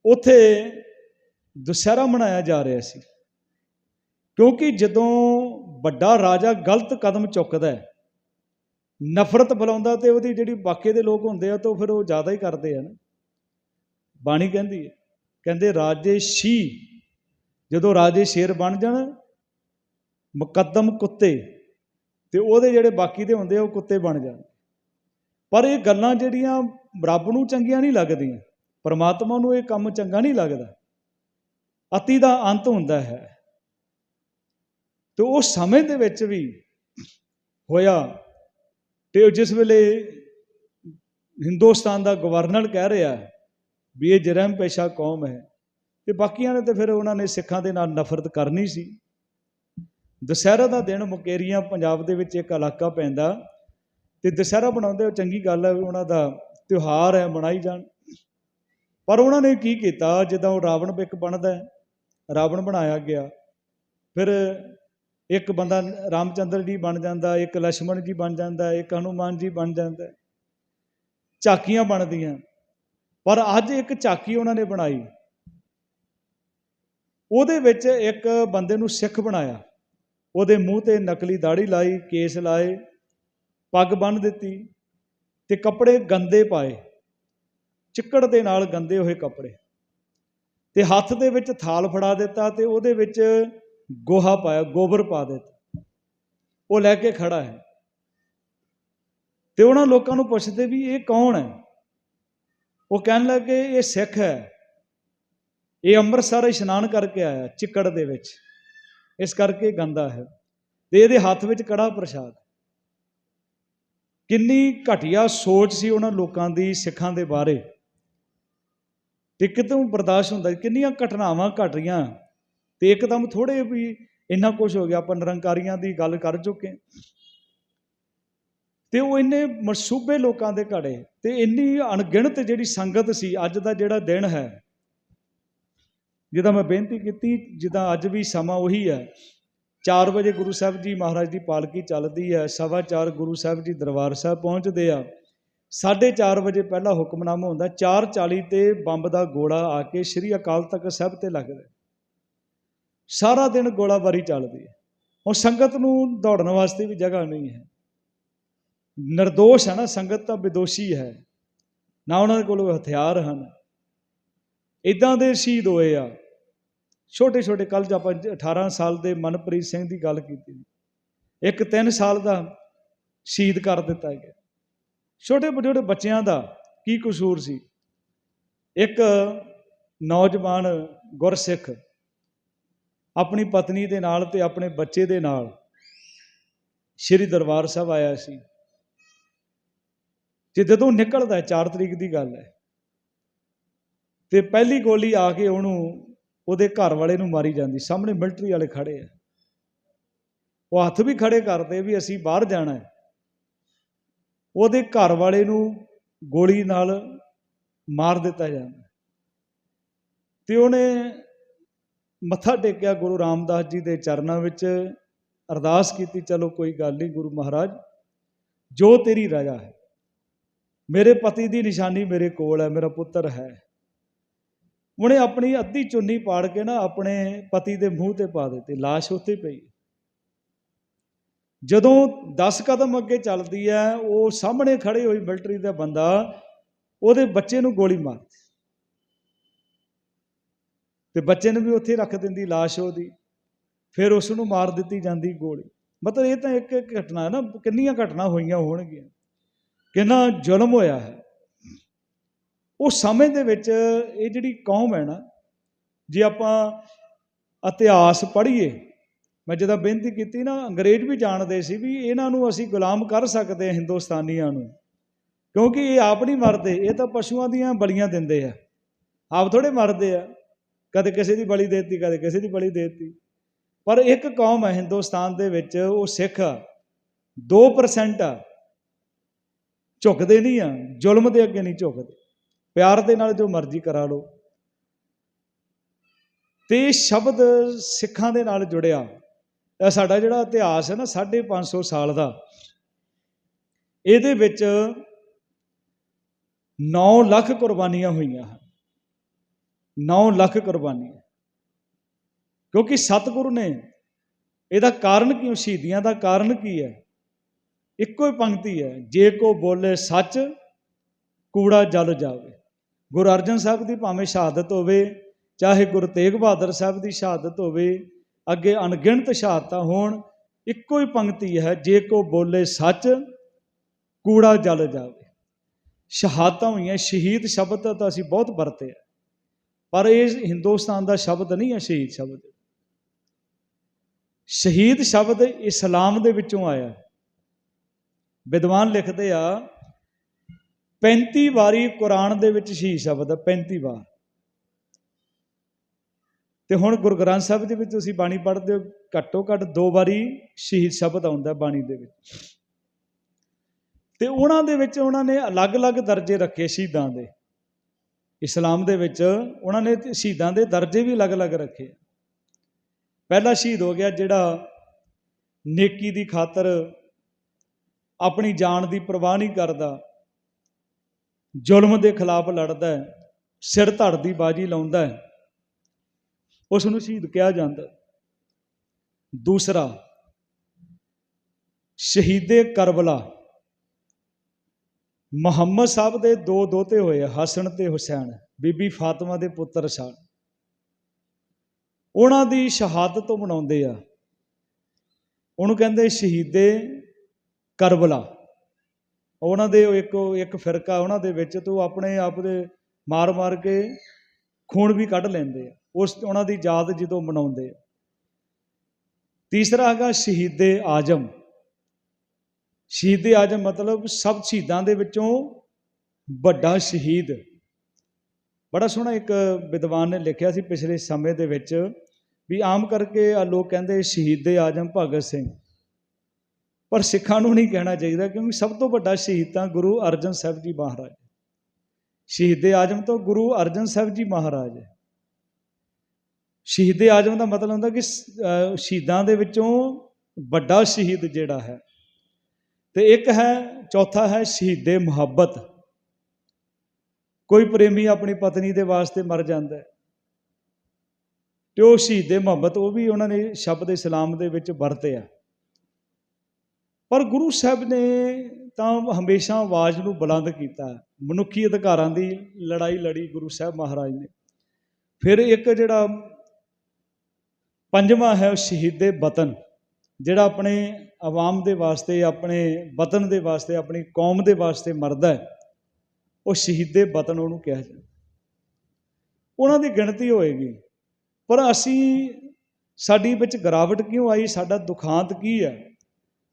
ਉਥੇ ਦੁਸਹਿਰਾ ਮਨਾਇਆ ਜਾ ਰਿਹਾ ਸੀ। ਕਿਉਂਕਿ ਜਦੋਂ ਵੱਡਾ ਰਾਜਾ ਗਲਤ ਕਦਮ ਚੁੱਕਦਾ ਹੈ। ਨਫ਼ਰਤ ਫੈਲਾਉਂਦਾ ਤੇ ਉਹਦੀ ਜਿਹੜੀ ਬਾਕੀ ਦੇ ਲੋਕ ਹੁੰਦੇ ਆ ਤਾਂ ਫਿਰ ਉਹ ਜ਼ਿਆਦਾ ਹੀ ਕਰਦੇ ਆ ਨਾ ਬਾਣੀ ਕਹਿੰਦੀ ਹੈ, ਕਹਿੰਦੇ ਰਾਜੇ ਸ਼ੀ, ਜਦੋਂ ਰਾਜੇ ਸ਼ੇਰ ਬਣ ਜਾਣ, ਮੁਕੱਦਮ ਕੁੱਤੇ ਤੇ ਉਹਦੇ ਜਿਹੜੇ ਬਾਕੀ ਦੇ ਹੁੰਦੇ ਆ ਉਹ ਕੁੱਤੇ ਬਣ ਜਾਣ। ਪਰ ਇਹ ਗੱਲਾਂ ਜਿਹੜੀਆਂ ਰੱਬ ਨੂੰ ਚੰਗੀਆਂ ਨਹੀਂ ਲੱਗਦੀਆਂ, ਪਰਮਾਤਮਾ ਨੂੰ ਇਹ ਕੰਮ ਚੰਗਾ ਨਹੀਂ ਲੱਗਦਾ। ਅਤੀ ਦਾ ਅੰਤ ਹੁੰਦਾ ਹੈ। ਤੇ ਉਸ ਸਮੇਂ ਦੇ ਵਿੱਚ ਵੀ ਹੋਇਆ ਤੇ ਉਹ ਜਿਸ ਵੇਲੇ ਹਿੰਦੁਸਤਾਨ ਦਾ ਗਵਰਨਰ ਕਹਿ ਰਿਹਾ ਵੀ ਇਹ ਜਰਮ ਪੇਸ਼ਾ ਕੌਮ ਹੈ ਤੇ ਬਾਕੀਆਂ ਨੇ ਤੇ ਫਿਰ ਉਹਨਾਂ ਨੇ ਸਿੱਖਾਂ ਦੇ ਨਾਲ ਨਫ਼ਰਤ ਕਰਨੀ ਸੀ। ਦੁਸਹਿਰਾ ਦਾ ਦਿਨ ਮੁਕੇਰੀਆਂ ਪੰਜਾਬ ਦੇ ਵਿੱਚ ਇੱਕ ਇਲਾਕਾ ਪੈਂਦਾ ਤੇ ਦੁਸਹਿਰਾ ਬਣਾਉਂਦੇ ਉਹ ਚੰਗੀ ਗੱਲ ਹੈ ਵੀ ਉਹਨਾਂ ਦਾ ਤਿਉਹਾਰ ਹੈ, ਮਨਾਈ ਜਾਣ। ਪਰ ਉਹਨਾਂ ਨੇ ਕੀ ਕੀਤਾ? ਜਿੱਦਾਂ ਉਹ ਰਾਵਣ ਬਿਕ ਬਣਦਾ ਹੈ, ਰਾਵਣ ਬਣਾਇਆ ਗਿਆ। ਫਿਰ ਇੱਕ ਬੰਦਾ ਰਾਮਚੰਦਰ ਜੀ ਬਣ ਜਾਂਦਾ, ਇੱਕ ਲక్ష్మణ ਜੀ ਬਣ ਜਾਂਦਾ, ਇੱਕ ਹਨੂਮਾਨ ਜੀ ਬਣ ਜਾਂਦਾ। ਝਾਕੀਆਂ ਬਣਦੀਆਂ। ਪਰ ਅੱਜ ਇੱਕ ਝਾਕੀ ਉਹਨਾਂ ਨੇ ਬਣਾਈ। ਉਹਦੇ ਵਿੱਚ ਇੱਕ ਬੰਦੇ ਨੂੰ ਸਿੱਖ ਬਣਾਇਆ। ਉਹਦੇ ਮੂੰਹ ਤੇ ਨਕਲੀ ਦਾੜੀ ਲਾਈ, ਕੇਸ ਲਾਏ, ਪੱਗ ਬੰਨ ਦਿੱਤੀ ਤੇ ਕੱਪੜੇ ਗੰਦੇ ਪਾਏ। ਚਿੱਕੜ ਦੇ ਨਾਲ ਗੰਦੇ ਹੋਏ ਕੱਪੜੇ। ਤੇ ਹੱਥ ਦੇ ਵਿੱਚ ਥਾਲ ਫੜਾ ਦਿੱਤਾ ਤੇ ਉਹਦੇ ਵਿੱਚ ਗੋਹਾ ਪਾਇਆ, ਗੋਬਰ ਪਾ ਦਿੱਤਾ। ਉਹ ਲੈ ਕੇ ਖੜਾ ਹੈ। ਤੇ ਉਹਨਾਂ ਲੋਕਾਂ ਨੂੰ ਪੁੱਛਦੇ ਵੀ ਇਹ ਕੌਣ ਹੈ? ਉਹ ਕਹਿਣ ਲੱਗੇ, ਇਹ ਸਿੱਖ ਹੈ। ਇਹ ਅੰਮ੍ਰਿਤਸਰ ਇਸ਼ਨਾਨ ਕਰਕੇ ਆਇਆ, ਚਿੱਕੜ ਦੇ ਵਿੱਚ। ਇਸ ਕਰਕੇ ਗੰਦਾ ਹੈ। ਤੇ ਇਹਦੇ ਹੱਥ ਵਿੱਚ ਕੜਾ ਪ੍ਰਸ਼ਾਦ। ਕਿੰਨੀ ਘਟੀਆ ਸੋਚ ਸੀ ਉਹਨਾਂ ਲੋਕਾਂ ਦੀ, ਸਿੱਖਾਂ ਦੇ ਬਾਰੇ। ਤੇ ਕਿਤੋਂ ਬਰਦਾਸ਼ਤ ਹੁੰਦਾ, ਕਿੰਨੀਆਂ ਘਟਨਾਵਾਂ ਘਟ ਰਹੀਆਂ। ਤੇ ਇੱਕਦਮ ਥੋੜੇ ਵੀ ਇੰਨਾ ਕੁਝ ਹੋ ਗਿਆ, ਆਪਾਂ ਨਿਰੰਕਾਰੀਆਂ ਦੀ ਗੱਲ ਕਰ ਚੁੱਕੇ ਤੇ ਉਹ ਇੰਨੇ ਮਸੂਬੇ ਲੋਕਾਂ ਦੇ ਘੜੇ ਤੇ ਇੰਨੀ ਅਣਗਿਣਤ ਜਿਹੜੀ ਸੰਗਤ ਸੀ, ਅੱਜ ਦਾ ਜਿਹੜਾ ਦਿਨ ਹੈ, ਜਿਹਦਾ ਮੈਂ ਬੇਨਤੀ ਕੀਤੀ, ਜਿੱਦਾਂ ਅੱਜ ਵੀ ਸਮਾਂ ਉਹੀ ਹੈ। 4 ਵਜੇ ਗੁਰੂ ਸਾਹਿਬ ਜੀ ਮਹਾਰਾਜ ਦੀ ਪਾਲਕੀ ਚੱਲਦੀ ਹੈ, ਸਵਾ ਚਾਰ ਗੁਰੂ ਸਾਹਿਬ ਜੀ ਦਰਬਾਰ ਸਾਹਿਬ ਪਹੁੰਚਦੇ ਆ। 4:30 ਵਜੇ ਪਹਿਲਾ ਹੁਕਮਨਾਮਾ ਹੁੰਦਾ 4:40 ਤੇ ਬੰਬ ਦਾ ਗੋਲਾ ਆ ਕੇ ਸ੍ਰੀ ਅਕਾਲ ਤਖਤ ਸਾਹਿਬ ਤੇ ਲੱਗਦਾ ਸਾਰਾ ਦਿਨ ਗੋਲਾਬਾਰੀ ਚੱਲਦੀ ਹੈ। ਹੁਣ ਸੰਗਤ ਨੂੰ ਦੌੜਨ ਵਾਸਤੇ ਵੀ ਜਗ੍ਹਾ ਨਹੀਂ ਹੈ। ਨਿਰਦੋਸ਼ ਹੈ ਨਾ, ਸੰਗਤ ਤਾਂ ਵਿਦੋਸ਼ੀ ਹੈ। ਨਾ ਉਹਨਾਂ ਦੇ ਕੋਲ ਹਥਿਆਰ ਹਨ। ਇਦਾਂ ਦੇ ਸ਼ਹੀਦ ਹੋਏ ਆ। ਛੋਟੇ ਛੋਟੇ ਕੱਲ ਜ ਆਪਾਂ 18 ਸਾਲ ਦੇ ਮਨਪ੍ਰੀਤ ਸਿੰਘ ਦੀ ਗੱਲ ਕੀਤੀ। ਇੱਕ 3 ਸਾਲ ਦਾ ਸ਼ਹੀਦ ਕਰ ਦਿੱਤਾ ਗਿਆ। ਛੋਟੇ ਛੋਟੇ ਬੱਚਿਆਂ ਦਾ ਕੀ ਕਸੂਰ ਸੀ? ਇੱਕ ਨੌਜਵਾਨ ਗੁਰਸਿੱਖ ਆਪਣੀ ਪਤਨੀ ਦੇ ਨਾਲ ਤੇ ਆਪਣੇ ਬੱਚੇ ਦੇ ਨਾਲ ਸ਼੍ਰੀ ਦਰਬਾਰ ਸਾਹਿਬ ਆਇਆ ਸੀ। ਤੇ ਜਦੋਂ ਨਿਕਲਦਾ 4 ਤਰੀਕ ਦੀ ਗੱਲ ਹੈ, ਤੇ ਪਹਿਲੀ ਗੋਲੀ ਆ ਕੇ ਉਹਨੂੰ ਉਹਦੇ ਘਰ ਵਾਲੇ ਨੂੰ ਮਾਰੀ ਜਾਂਦੀ, ਸਾਹਮਣੇ ਮਿਲਟਰੀ ਵਾਲੇ ਖੜੇ ਆ। ਉਹ ਹੱਥ ਵੀ ਖੜੇ ਕਰਦੇ ਵੀ ਅਸੀਂ ਬਾਹਰ ਜਾਣਾ ਹੈ। ਉਹਦੇ ਘਰ ਵਾਲੇ ਨੂੰ ਗੋਲੀ ਨਾਲ ਮਾਰ ਦਿੱਤਾ ਜਾਂਦਾ। ਤੇ ਉਹਨੇ ਮੱਥਾ ਟੇਕਿਆ ਗੁਰੂ ਰਾਮਦਾਸ ਜੀ ਦੇ ਚਰਨਾਂ ਵਿੱਚ, ਅਰਦਾਸ ਕੀਤੀ, ਚਲੋ ਕੋਈ ਗੱਲ ਨਹੀਂ ਗੁਰੂ ਮਹਾਰਾਜ, ਜੋ ਤੇਰੀ ਰਜ਼ਾ ਹੈ, ਮੇਰੇ ਪਤੀ ਦੀ ਨਿਸ਼ਾਨੀ ਮੇਰੇ ਕੋਲ ਹੈ, ਮੇਰਾ ਪੁੱਤਰ ਹੈ। ਉਹਨੇ ਆਪਣੀ ਅੱਧੀ ਚੁੰਨੀ ਪਾੜ ਕੇ ਨਾ ਆਪਣੇ ਪਤੀ ਦੇ ਮੂੰਹ ਤੇ ਪਾ ਦਿੱਤੀ লাশ ਉੱਤੇ ਪਈ। ਜਦੋਂ 10 ਕਦਮ ਅੱਗੇ ਚੱਲਦੀ ਹੈ, ਉਹ ਸਾਹਮਣੇ ਖੜੇ ਹੋਈ ਮਿਲਟਰੀ ਦਾ ਬੰਦਾ, ਉਹਦੇ ਬੱਚੇ ਨੂੰ ਗੋਲੀ ਮਾਰਦੀ ਤੇ ਬੱਚੇ ਨੂੰ ਵੀ ਉੱਥੇ ਰੱਖ ਦਿੰਦੀ লাশ ਉਹਦੀ। ਫਿਰ ਉਸ ਨੂੰ ਮਾਰ ਦਿੱਤੀ ਜਾਂਦੀ ਗੋਲੀ। ਮਤਲਬ ਇਹ ਤਾਂ ਇੱਕ ਇੱਕ ਘਟਨਾ ਹੈ ਨਾ, ਕਿੰਨੀਆਂ ਘਟਨਾ ਹੋਈਆਂ ਹੋਣਗੀਆਂ। ਕਿੰਨਾ ਜ਼ੁਲਮ ਹੋਇਆ ਹੈ। ਉਹ ਸਮੇਂ ਦੇ ਵਿੱਚ ਇਹ ਜਿਹੜੀ ਕੌਮ ਹੈ ਨਾ, ਜੇ ਆਪਾਂ ਇਤਿਹਾਸ ਪੜ੍ਹੀਏ, ਮੈਂ ਜਦੋਂ ਬੇਨਤੀ ਕੀਤੀ ਨਾ, ਅੰਗਰੇਜ਼ ਵੀ ਜਾਣਦੇ ਸੀ ਵੀ ਇਹਨਾਂ ਨੂੰ ਅਸੀਂ ਗੁਲਾਮ ਕਰ ਸਕਦੇ ਹਾਂ ਹਿੰਦੁਸਤਾਨੀਆਂ ਨੂੰ। ਕਿਉਂਕਿ ਇਹ ਆਪ ਨਹੀਂ ਮਰਦੇ, ਇਹ ਤਾਂ ਪਸ਼ੂਆਂ ਦੀਆਂ ਬਲੀਆਂ ਦਿੰਦੇ ਆ। ਆਪ ਥੋੜੇ ਮਰਦੇ ਆ। ਕਦੇ ਕਿਸੇ ਦੀ ਬਲੀ ਦੇਤੀ, ਕਦੇ ਕਿਸੇ ਦੀ ਬਲੀ ਦੇਤੀ। ਪਰ ਇੱਕ ਕੌਮ ਹੈ ਹਿੰਦੁਸਤਾਨ ਦੇ ਵਿੱਚ, ਉਹ ਸਿੱਖ ਆ। 2% ਆ। ਝੁਕਦੇ ਨਹੀਂ ਆ, ਜ਼ੁਲਮ ਦੇ ਅੱਗੇ ਨਹੀਂ ਝੁਕਦੇ। ਪਿਆਰ ਦੇ ਨਾਲ ਜੋ ਮਰਜ਼ੀ ਕਰਾ ਲਓ। ਤੇ ਸ਼ਬਦ ਸਿੱਖਾਂ ਦੇ ਨਾਲ ਜੁੜਿਆ। ਇਹ ਸਾਡਾ ਜਿਹੜਾ ਇਤਿਹਾਸ ਹੈ ਨਾ 550 ਸਾਲ ਦਾ। ਇਹਦੇ ਵਿੱਚ 9 ਲੱਖ ਕੁਰਬਾਨੀਆਂ ਹੋਈਆਂ ਹਨ। 9 ਲੱਖ ਕੁਰਬਾਨੀਆਂ ਕਿਉਂਕਿ ਸਤਿਗੁਰੂ ਨੇ ਇਹਦਾ ਕਾਰਨ ਕਿਉਂ ਸ਼ਹੀਦੀਆਂ ਦਾ ਕਾਰਨ ਕੀ ਹੈ? ਇੱਕੋ ਹੀ ਪੰਕਤੀ ਹੈ, ਜੇ ਕੋ ਬੋਲੇ ਸੱਚ, ਕੂੜਾ ਜਲ ਜਾਵੇ। ਗੁਰੂ ਅਰਜਨ ਸਾਹਿਬ ਦੀ ਭਾਵੇਂ ਸ਼ਹਾਦਤ ਹੋਵੇ, ਚਾਹੇ ਗੁਰੂ ਤੇਗ ਬਹਾਦਰ ਸਾਹਿਬ ਦੀ ਸ਼ਹਾਦਤ ਹੋਵੇ, ਅੱਗੇ ਅਣਗਿਣਤ ਸ਼ਹਾਦਤਾਂ ਹੋਣ, ਇੱਕੋ ਹੀ ਪੰਕਤੀ ਹੈ, ਜੇ ਕੋ ਬੋਲੇ ਸੱਚ, ਕੂੜਾ ਜਲ ਜਾਵੇ। ਸ਼ਹਾਦਤਾਂ ਹੋਈਆਂ, ਸ਼ਹੀਦ ਸ਼ਬਦ ਤਾਂ ਅਸੀਂ ਬਹੁਤ ਵਰਤੇ ਆ। ਪਰ ਇਹ ਹਿੰਦੁਸਤਾਨ ਦਾ ਸ਼ਬਦ ਨਹੀਂ ਹੈ, ਸ਼ਹੀਦ ਸ਼ਬਦ। ਸ਼ਹੀਦ ਸ਼ਬਦ ਇਸਲਾਮ ਦੇ ਵਿੱਚੋਂ ਆਇਆ। ਵਿਦਵਾਨ ਲਿਖਦੇ ਆ 35 ਵਾਰੀ ਕੁਰਾਨ ਦੇ ਵਿੱਚ ਸ਼ਹੀਦ ਸ਼ਬਦ ਹੈ 35 ਵਾਰ। ਤੇ ਹੁਣ ਗੁਰੂ ਗ੍ਰੰਥ ਸਾਹਿਬ ਦੇ ਵਿੱਚ ਤੁਸੀਂ ਬਾਣੀ ਪੜ੍ਹਦੇ ਹੋ, ਘੱਟੋ ਘੱਟ ਦੋ ਵਾਰੀ ਸ਼ਹੀਦ ਸ਼ਬਦ ਆਉਂਦਾ ਬਾਣੀ ਦੇ ਵਿੱਚ। ਤੇ ਉਹਨਾਂ ਦੇ ਵਿੱਚ ਉਹਨਾਂ ਨੇ ਅਲੱਗ-ਅਲੱਗ ਦਰਜੇ ਰੱਖੇ ਸ਼ਹੀਦਾਂ ਦੇ। ਇਸਲਾਮ ਦੇ ਵਿੱਚ ਉਹਨਾਂ ਨੇ ਸ਼ਹੀਦਾਂ ਦੇ ਦਰਜੇ ਵੀ ਅਲੱਗ-ਅਲੱਗ ਰੱਖੇ ਪਹਿਲਾ ਸ਼ਹੀਦ ਹੋ ਗਿਆ ਜਿਹੜਾ ਨੇਕੀ ਦੀ ਖਾਤਰ ਆਪਣੀ ਜਾਨ ਦੀ ਪਰਵਾਹ ਨਹੀਂ ਕਰਦਾ, ਜ਼ੁਲਮ ਦੇ ਖਿਲਾਫ ਲੜਦਾ ਹੈ, ਸਿਰ ਧੜ ਦੀ ਬਾਜੀ ਲਾਉਂਦਾ ਹੈ ਉਸ ਨੂੰ ਸ਼ਹੀਦ ਕਿਹਾ ਜਾਂਦਾ। ਦੂਸਰਾ, ਸ਼ਹੀਦੇ ਕਰਬਲਾ। ਮੁਹੰਮਦ ਸਾਹਿਬ ਦੇ ਦੋ ਦੋਤੇ ਹੋਏ ਆ, ਹਸਨ ਤੇ ਹੁਸੈਨ ਬੀਬੀ ਫਾਤਿਮਾ ਦੇ ਪੁੱਤਰ ਸਨ। ਉਹਨਾਂ ਦੀ ਸ਼ਹਾਦਤ ਤੋਂ ਮਨਾਉਂਦੇ ਆ। ਉਹਨੂੰ ਕਹਿੰਦੇ ਸ਼ਹੀਦੇ ਕਰਬਲਾ। ਉਹਨਾਂ ਦੇ ਇੱਕ ਇੱਕ ਫਿਰਕਾ ਉਹਨਾਂ ਦੇ ਵਿੱਚ ਤੋਂ ਆਪਣੇ ਆਪ ਦੇ ਮਾਰ ਮਾਰ ਕੇ ਖੂਨ ਵੀ ਕੱਢ ਲੈਂਦੇ ਆ। ਉਸ ਉਹਨਾਂ ਦੀ ਯਾਦ ਜਦੋਂ ਮਨਾਉਂਦੇ ਆ। ਤੀਸਰਾ ਹੈਗਾ ਸ਼ਹੀਦੇ ਆਜਮ। ਸ਼ਹੀਦੇ ਆਜਮ ਮਤਲਬ ਸਭ ਸ਼ਹੀਦਾਂ ਦੇ ਵਿੱਚੋਂ ਵੱਡਾ ਸ਼ਹੀਦ। ਬੜਾ ਸੋਹਣਾ ਇੱਕ ਵਿਦਵਾਨ ਨੇ ਲਿਖਿਆ ਸੀ ਪਿਛਲੇ ਸਮੇਂ ਦੇ ਵਿੱਚ ਵੀ ਆਮ ਕਰਕੇ ਆ ਲੋਕ ਕਹਿੰਦੇ ਸ਼ਹੀਦੇ ਆਜਮ ਭਗਤ ਸਿੰਘ। ਪਰ ਸਿੱਖਾਂ ਨੂੰ ਨਹੀਂ ਕਹਿਣਾ ਚਾਹੀਦਾ ਕਿਉਂਕਿ ਸਭ ਤੋਂ ਵੱਡਾ ਸ਼ਹੀਦ ਤਾਂ ਗੁਰੂ ਅਰਜਨ ਸਾਹਿਬ ਜੀ ਮਹਾਰਾਜ ਸ਼ਹੀਦੇ ਆਜਮ ਤੋਂ ਗੁਰੂ ਅਰਜਨ ਸਾਹਿਬ ਜੀ ਮਹਾਰਾਜ ਹੈ ਸ਼ਹੀਦੇ ਆਜਮ ਦਾ ਮਤਲਬ ਹੁੰਦਾ ਕਿ ਅਹ ਸ਼ਹੀਦਾਂ ਦੇ ਵਿੱਚੋਂ ਵੱਡਾ ਸ਼ਹੀਦ ਜਿਹੜਾ ਹੈ ਤੇ ਇੱਕ ਹੈ, ਚੌਥਾ ਹੈ ਸ਼ਹੀਦੇ ਮੁਹੱਬਤ। ਕੋਈ ਪ੍ਰੇਮੀ ਆਪਣੀ ਪਤਨੀ ਦੇ ਵਾਸਤੇ ਮਰ ਜਾਂਦਾ ਹੈ। ਤੇ ਉਹ ਸ਼ਹੀਦੇ ਮੁਹੱਬਤ, ਉਹ ਵੀ ਉਹਨਾਂ ਨੇ ਸ਼ਬਦ ਇਸਲਾਮ ਦੇ ਵਿੱਚ ਵਰਤਿਆ ਪਰ ਗੁਰੂ ਸਾਹਿਬ ਨੇ ਤਾਂ ਹਮੇਸ਼ਾ ਆਵਾਜ਼ ਨੂੰ ਬੁਲੰਦ ਕੀਤਾ। ਮਨੁੱਖੀ ਅਧਿਕਾਰਾਂ ਦੀ ਲੜਾਈ ਲੜੀ ਗੁਰੂ ਸਾਹਿਬ ਮਹਾਰਾਜ ਨੇ। ਫਿਰ ਇੱਕ ਜਿਹੜਾ ਪੰਜਵਾਂ ਹੈ ਉਹ ਸ਼ਹੀਦੇ ਵਤਨ ਜਿਹੜਾ ਆਪਣੇ ਆਵਾਮ ਦੇ ਵਾਸਤੇ, ਆਪਣੇ ਵਤਨ ਦੇ ਵਾਸਤੇ, ਆਪਣੀ ਕੌਮ ਦੇ ਵਾਸਤੇ ਮਰਦਾ ਹੈ, ਉਹ ਸ਼ਹੀਦੇ ਵਤਨ ਉਹਨੂੰ ਕਿਹਾ ਜਾਂਦਾ ਉਹਨਾਂ ਦੀ ਗਿਣਤੀ ਹੋਏਗੀ, ਪਰ ਅਸੀਂ, ਸਾਡੀ ਵਿੱਚ ਗਿਰਾਵਟ ਕਿਉਂ ਆਈ, ਸਾਡਾ ਦੁਖਾਂਤ ਕੀ ਹੈ?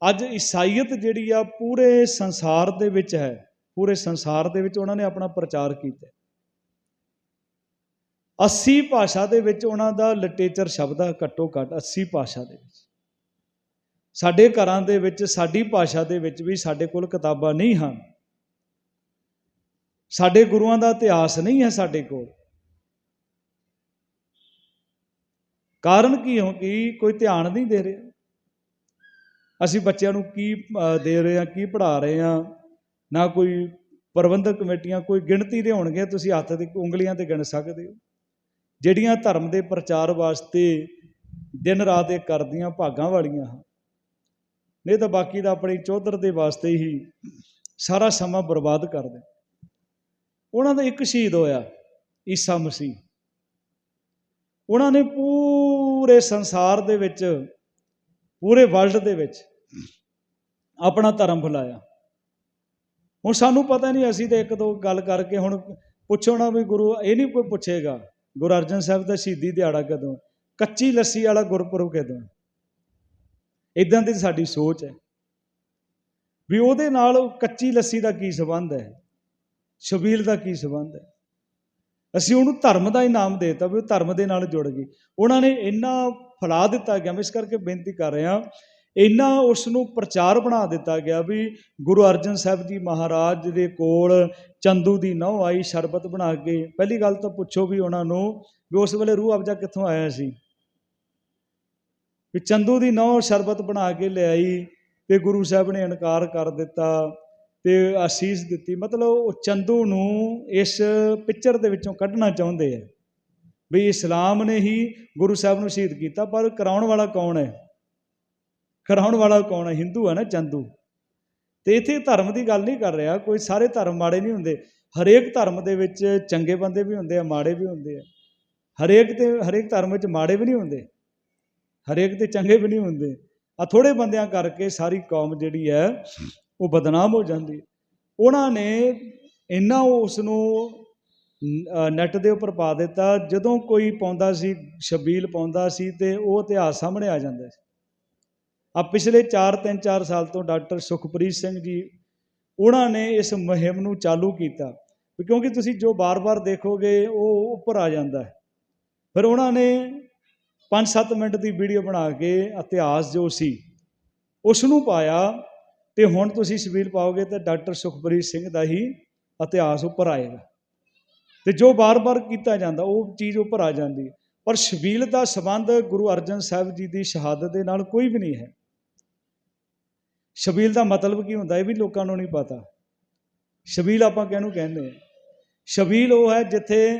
ਅੱਜ ਈਸਾਈਅਤ ਜਿਹੜੀ ਆ, ਪੂਰੇ ਸੰਸਾਰ ਦੇ ਵਿੱਚ ਹੈ, ਪੂਰੇ ਸੰਸਾਰ ਦੇ ਵਿੱਚ ਉਹਨਾਂ ਨੇ ਆਪਣਾ ਪ੍ਰਚਾਰ ਕੀਤਾ 80 ਭਾਸ਼ਾ ਦੇ ਵਿੱਚ ਉਹਨਾਂ ਦਾ ਲਿਟਰੇਚਰ ਸ਼ਬਦ ਆ ਘੱਟੋ ਘੱਟ 80 ਭਾਸ਼ਾ ਦੇ ਵਿੱਚ। ਸਾਡੇ ਘਰਾਂ ਦੇ ਵਿੱਚ, ਸਾਡੀ ਭਾਸ਼ਾ ਦੇ ਵਿੱਚ ਵੀ ਸਾਡੇ ਕੋਲ ਕਿਤਾਬਾਂ ਨਹੀਂ ਹਨ। ਸਾਡੇ ਗੁਰੂਆਂ ਦਾ ਇਤਿਹਾਸ ਨਹੀਂ ਹੈ ਸਾਡੇ ਕੋਲ। ਕਾਰਨ ਕੀ ਹੋ ਕਿ ਕੋਈ ਧਿਆਨ ਨਹੀਂ ਦੇ ਰਿਹਾ? ਅਸੀਂ ਬੱਚਿਆਂ ਨੂੰ ਕੀ ਦੇ ਰਹੇ ਹਾਂ, ਕੀ ਪੜ੍ਹਾ ਰਹੇ ਹਾਂ? ਨਾ ਕੋਈ ਪ੍ਰਬੰਧਕ ਕਮੇਟੀਆਂ ਕੋਈ ਗਿਣਤੀ ਦੇ ਹੋਣਗੇ ਤੁਸੀਂ ਹੱਥ ਦੀ, ਉਂਗਲੀਆਂ ਤੇ ਗਿਣ ਸਕਦੇ ਹੋ। ਜਿਹੜੀਆਂ ਧਰਮ ਦੇ ਪ੍ਰਚਾਰ ਵਾਸਤੇ ਦਿਨ ਰਾਤ ਇਹ ਕਰਦੀਆਂ, ਭਾਗਾਂ ਵਾਲੀਆਂ ਹਨ। ਨਹੀਂ ਤਾਂ ਬਾਕੀ ਦਾ ਆਪਣੀ ਚੌਧਰ ਦੇ ਵਾਸਤੇ ਹੀ ਸਾਰਾ ਸਮਾਂ ਬਰਬਾਦ ਕਰਦੇ ਉਹਨਾਂ ਦਾ ਇੱਕ ਸ਼ਹੀਦ ਹੋਇਆ, ਈਸਾ ਮਸੀਹ। ਉਹਨਾਂ ਨੇ ਪੂਰੇ ਸੰਸਾਰ ਦੇ ਵਿੱਚ, ਪੂਰੇ ਵਰਲਡ ਦੇ ਵਿੱਚ ਆਪਣਾ ਧਰਮ ਭੁਲਾਇਆ ਹੁਣ ਸਾਨੂੰ ਪਤਾ ਨਹੀਂ, ਅਸੀਂ ਤਾਂ ਇੱਕ ਦੋ ਗੱਲ ਕਰਕੇ ਹੁਣ ਪੁੱਛੋ ਨਾ ਵੀ ਗੁਰੂ, ਇਹ ਨਹੀਂ ਕੋਈ ਪੁੱਛੇਗਾ, ਗੁਰੂ ਅਰਜਨ ਸਾਹਿਬ ਦਾ ਸ਼ਹੀਦੀ ਦਿਹਾੜਾ ਕਦੋਂ, ਕੱਚੀ ਲੱਸੀ ਵਾਲਾ ਗੁਰਪੁਰਬ ਕਦੋਂ? ਇਦਾਂ ਦੀ ਸਾਡੀ ਸੋਚ ਹੈ। ਵੀ ਉਹਦੇ ਨਾਲ ਕੱਚੀ ਲੱਸੀ ਦਾ ਕੀ ਸੰਬੰਧ ਹੈ? ਸ਼ਬੀਲ ਦਾ ਕੀ ਸੰਬੰਧ ਹੈ? ਅਸੀਂ ਉਹਨੂੰ ਧਰਮ ਦਾ ਇਨਾਮ ਦੇਤਾ ਵੀ ਉਹ ਧਰਮ ਦੇ ਨਾਲ ਜੁੜ ਗਈ। ਉਹਨਾਂ ਨੇ ਇੰਨਾ ਫੈਲਾ ਦਿੱਤਾ ਗਿਆ, ਮੈਂ ਇਸ ਕਰਕੇ ਬੇਨਤੀ ਕਰ ਰਿਹਾ, ਇੰਨਾ ਉਸ ਨੂੰ ਪ੍ਰਚਾਰ ਬਣਾ ਦਿੱਤਾ ਗਿਆ ਵੀ ਗੁਰੂ ਅਰਜਨ ਸਾਹਿਬ ਜੀ ਮਹਾਰਾਜ ਦੇ ਕੋਲ ਚੰਦੂ ਦੀ ਨਹੁੰ ਆਈ, ਸ਼ਰਬਤ ਬਣਾ ਕੇ। ਪਹਿਲੀ ਗੱਲ ਤਾਂ ਪੁੱਛੋ ਵੀ ਉਹਨਾਂ ਨੂੰ ਵੀ ਉਸ ਵੇਲੇ ਰੂਹ ਅਫਜਾ ਕਿੱਥੋਂ ਆਇਆ ਸੀ? ਵੀ ਚੰਦੂ ਦੀ ਨਹੁੰ ਸ਼ਰਬਤ ਬਣਾ ਕੇ ਲਿਆਈ ਤੇ ਗੁਰੂ ਸਾਹਿਬ ਨੇ ਇਨਕਾਰ ਕਰ ਦਿੱਤਾ ਤੇ ਆਸੀਸ ਦਿੱਤੀ। ਮਤਲਬ ਉਹ ਚੰਦੂ ਨੂੰ ਇਸ ਪਿਕਚਰ ਦੇ ਵਿੱਚੋਂ ਕੱਢਣਾ ਚਾਹੁੰਦੇ ਆ ਵੀ ਇਸਲਾਮ ਨੇ ਹੀ ਗੁਰੂ ਸਾਹਿਬ ਨੂੰ ਸ਼ਹੀਦ ਕੀਤਾ, ਪਰ ਕਰਾਉਣ ਵਾਲਾ ਕੌਣ ਹੈ? ਕਰਾਉਣ ਵਾਲਾ ਕੌਣ ਹੈ? ਹਿੰਦੂ ਹੈ ਨਾ ਚੰਦੂ। ਤੇ ਇੱਥੇ ਧਰਮ ਦੀ ਗੱਲ ਨਹੀਂ ਕਰ ਰਿਹਾ, ਕੋਈ ਸਾਰੇ ਧਰਮ ਮਾੜੇ ਨਹੀਂ ਹੁੰਦੇ। ਹਰੇਕ ਧਰਮ ਦੇ ਵਿੱਚ ਚੰਗੇ ਬੰਦੇ ਵੀ ਹੁੰਦੇ ਆ, ਮਾੜੇ ਵੀ ਹੁੰਦੇ ਆ। ਹਰੇਕ ਤੇ ਹਰੇਕ ਧਰਮ ਵਿੱਚ ਮਾੜੇ ਵੀ ਨਹੀਂ ਹੁੰਦੇ। ਹਰੇਕ ਤੇ ਚੰਗੇ ਵੀ ਨਹੀਂ ਹੁੰਦੇ। ਆ ਥੋੜੇ ਬੰਦਿਆਂ ਕਰਕੇ ਸਾਰੀ ਕੌਮ ਜਿਹੜੀ ਹੈ, ਉਹ ਬਦਨਾਮ ਹੋ ਜਾਂਦੀ। ਉਹਨਾਂ ਨੇ ਇੰਨਾ ਉਸ ਨੂੰ ਨੈਟ ਦੇ ਉੱਪਰ ਪਾ ਦਿੱਤਾ, ਜਦੋਂ ਕੋਈ ਪਾਉਂਦਾ ਸੀ ਸ਼ਬੀਲ ਪਾਉਂਦਾ ਸੀ ਤੇ ਉਹ ਇਤਿਹਾਸ ਸਾਹਮਣੇ ਆ ਜਾਂਦਾ ਸੀ। ਆ ਪਿਛਲੇ 4 3 4 ਸਾਲ ਤੋਂ ਡਾਕਟਰ ਸੁਖਪ੍ਰੀਤ ਸਿੰਘ ਜੀ, ਉਹਨਾਂ ਨੇ ਇਸ ਮੁਹਿੰਮ ਨੂੰ ਚਾਲੂ ਕੀਤਾ। ਕਿਉਂਕਿ ਤੁਸੀਂ ਜੋ ਬਾਰ-ਬਾਰ ਦੇਖੋਗੇ, ਉਹ ਉੱਪਰ ਆ ਜਾਂਦਾ ਹੈ। ਫਿਰ ਉਹਨਾਂ ਨੇ 5-7 ਮਿੰਟ ਦੀ ਵੀਡੀਓ ਬਣਾ ਕੇ ਇਤਿਹਾਸ ਜੋ ਸੀ ਉਸ ਨੂੰ ਪਾਇਆ ਤੇ ਹੁਣ ਤੁਸੀਂ ਸ਼ਬੀਲ ਪਾਓਗੇ ਤਾਂ ਡਾਕਟਰ ਸੁਖਪ੍ਰੀਤ ਸਿੰਘ ਦਾ ਹੀ ਇਤਿਹਾਸ ਉੱਪਰ ਆਏਗਾ। ਤੇ ਜੋ ਬਾਰ-ਬਾਰ ਕੀਤਾ ਜਾਂਦਾ, ਉਹ ਚੀਜ਼ ਉੱਪਰ ਆ ਜਾਂਦੀ ਪਰ ਸ਼ਬੀਲ ਦਾ ਸਬੰਧ ਗੁਰੂ ਅਰਜਨ ਸਾਹਿਬ ਜੀ ਦੀ ਸ਼ਹਾਦਤ ਦੇ ਨਾਲ ਕੋਈ ਵੀ ਨਹੀਂ ਹੈ। ਸ਼ਬੀਲ ਦਾ ਮਤਲਬ ਕੀ ਹੁੰਦਾ ਇਹ ਵੀ ਲੋਕਾਂ ਨੂੰ ਨਹੀਂ ਪਤਾ। ਸ਼ਬੀਲ ਆਪਾਂ ਕਿਹਨੂੰ ਕਹਿੰਦੇ ਆ ਸ਼ਬੀਲ ਉਹ ਹੈ ਜਿੱਥੇ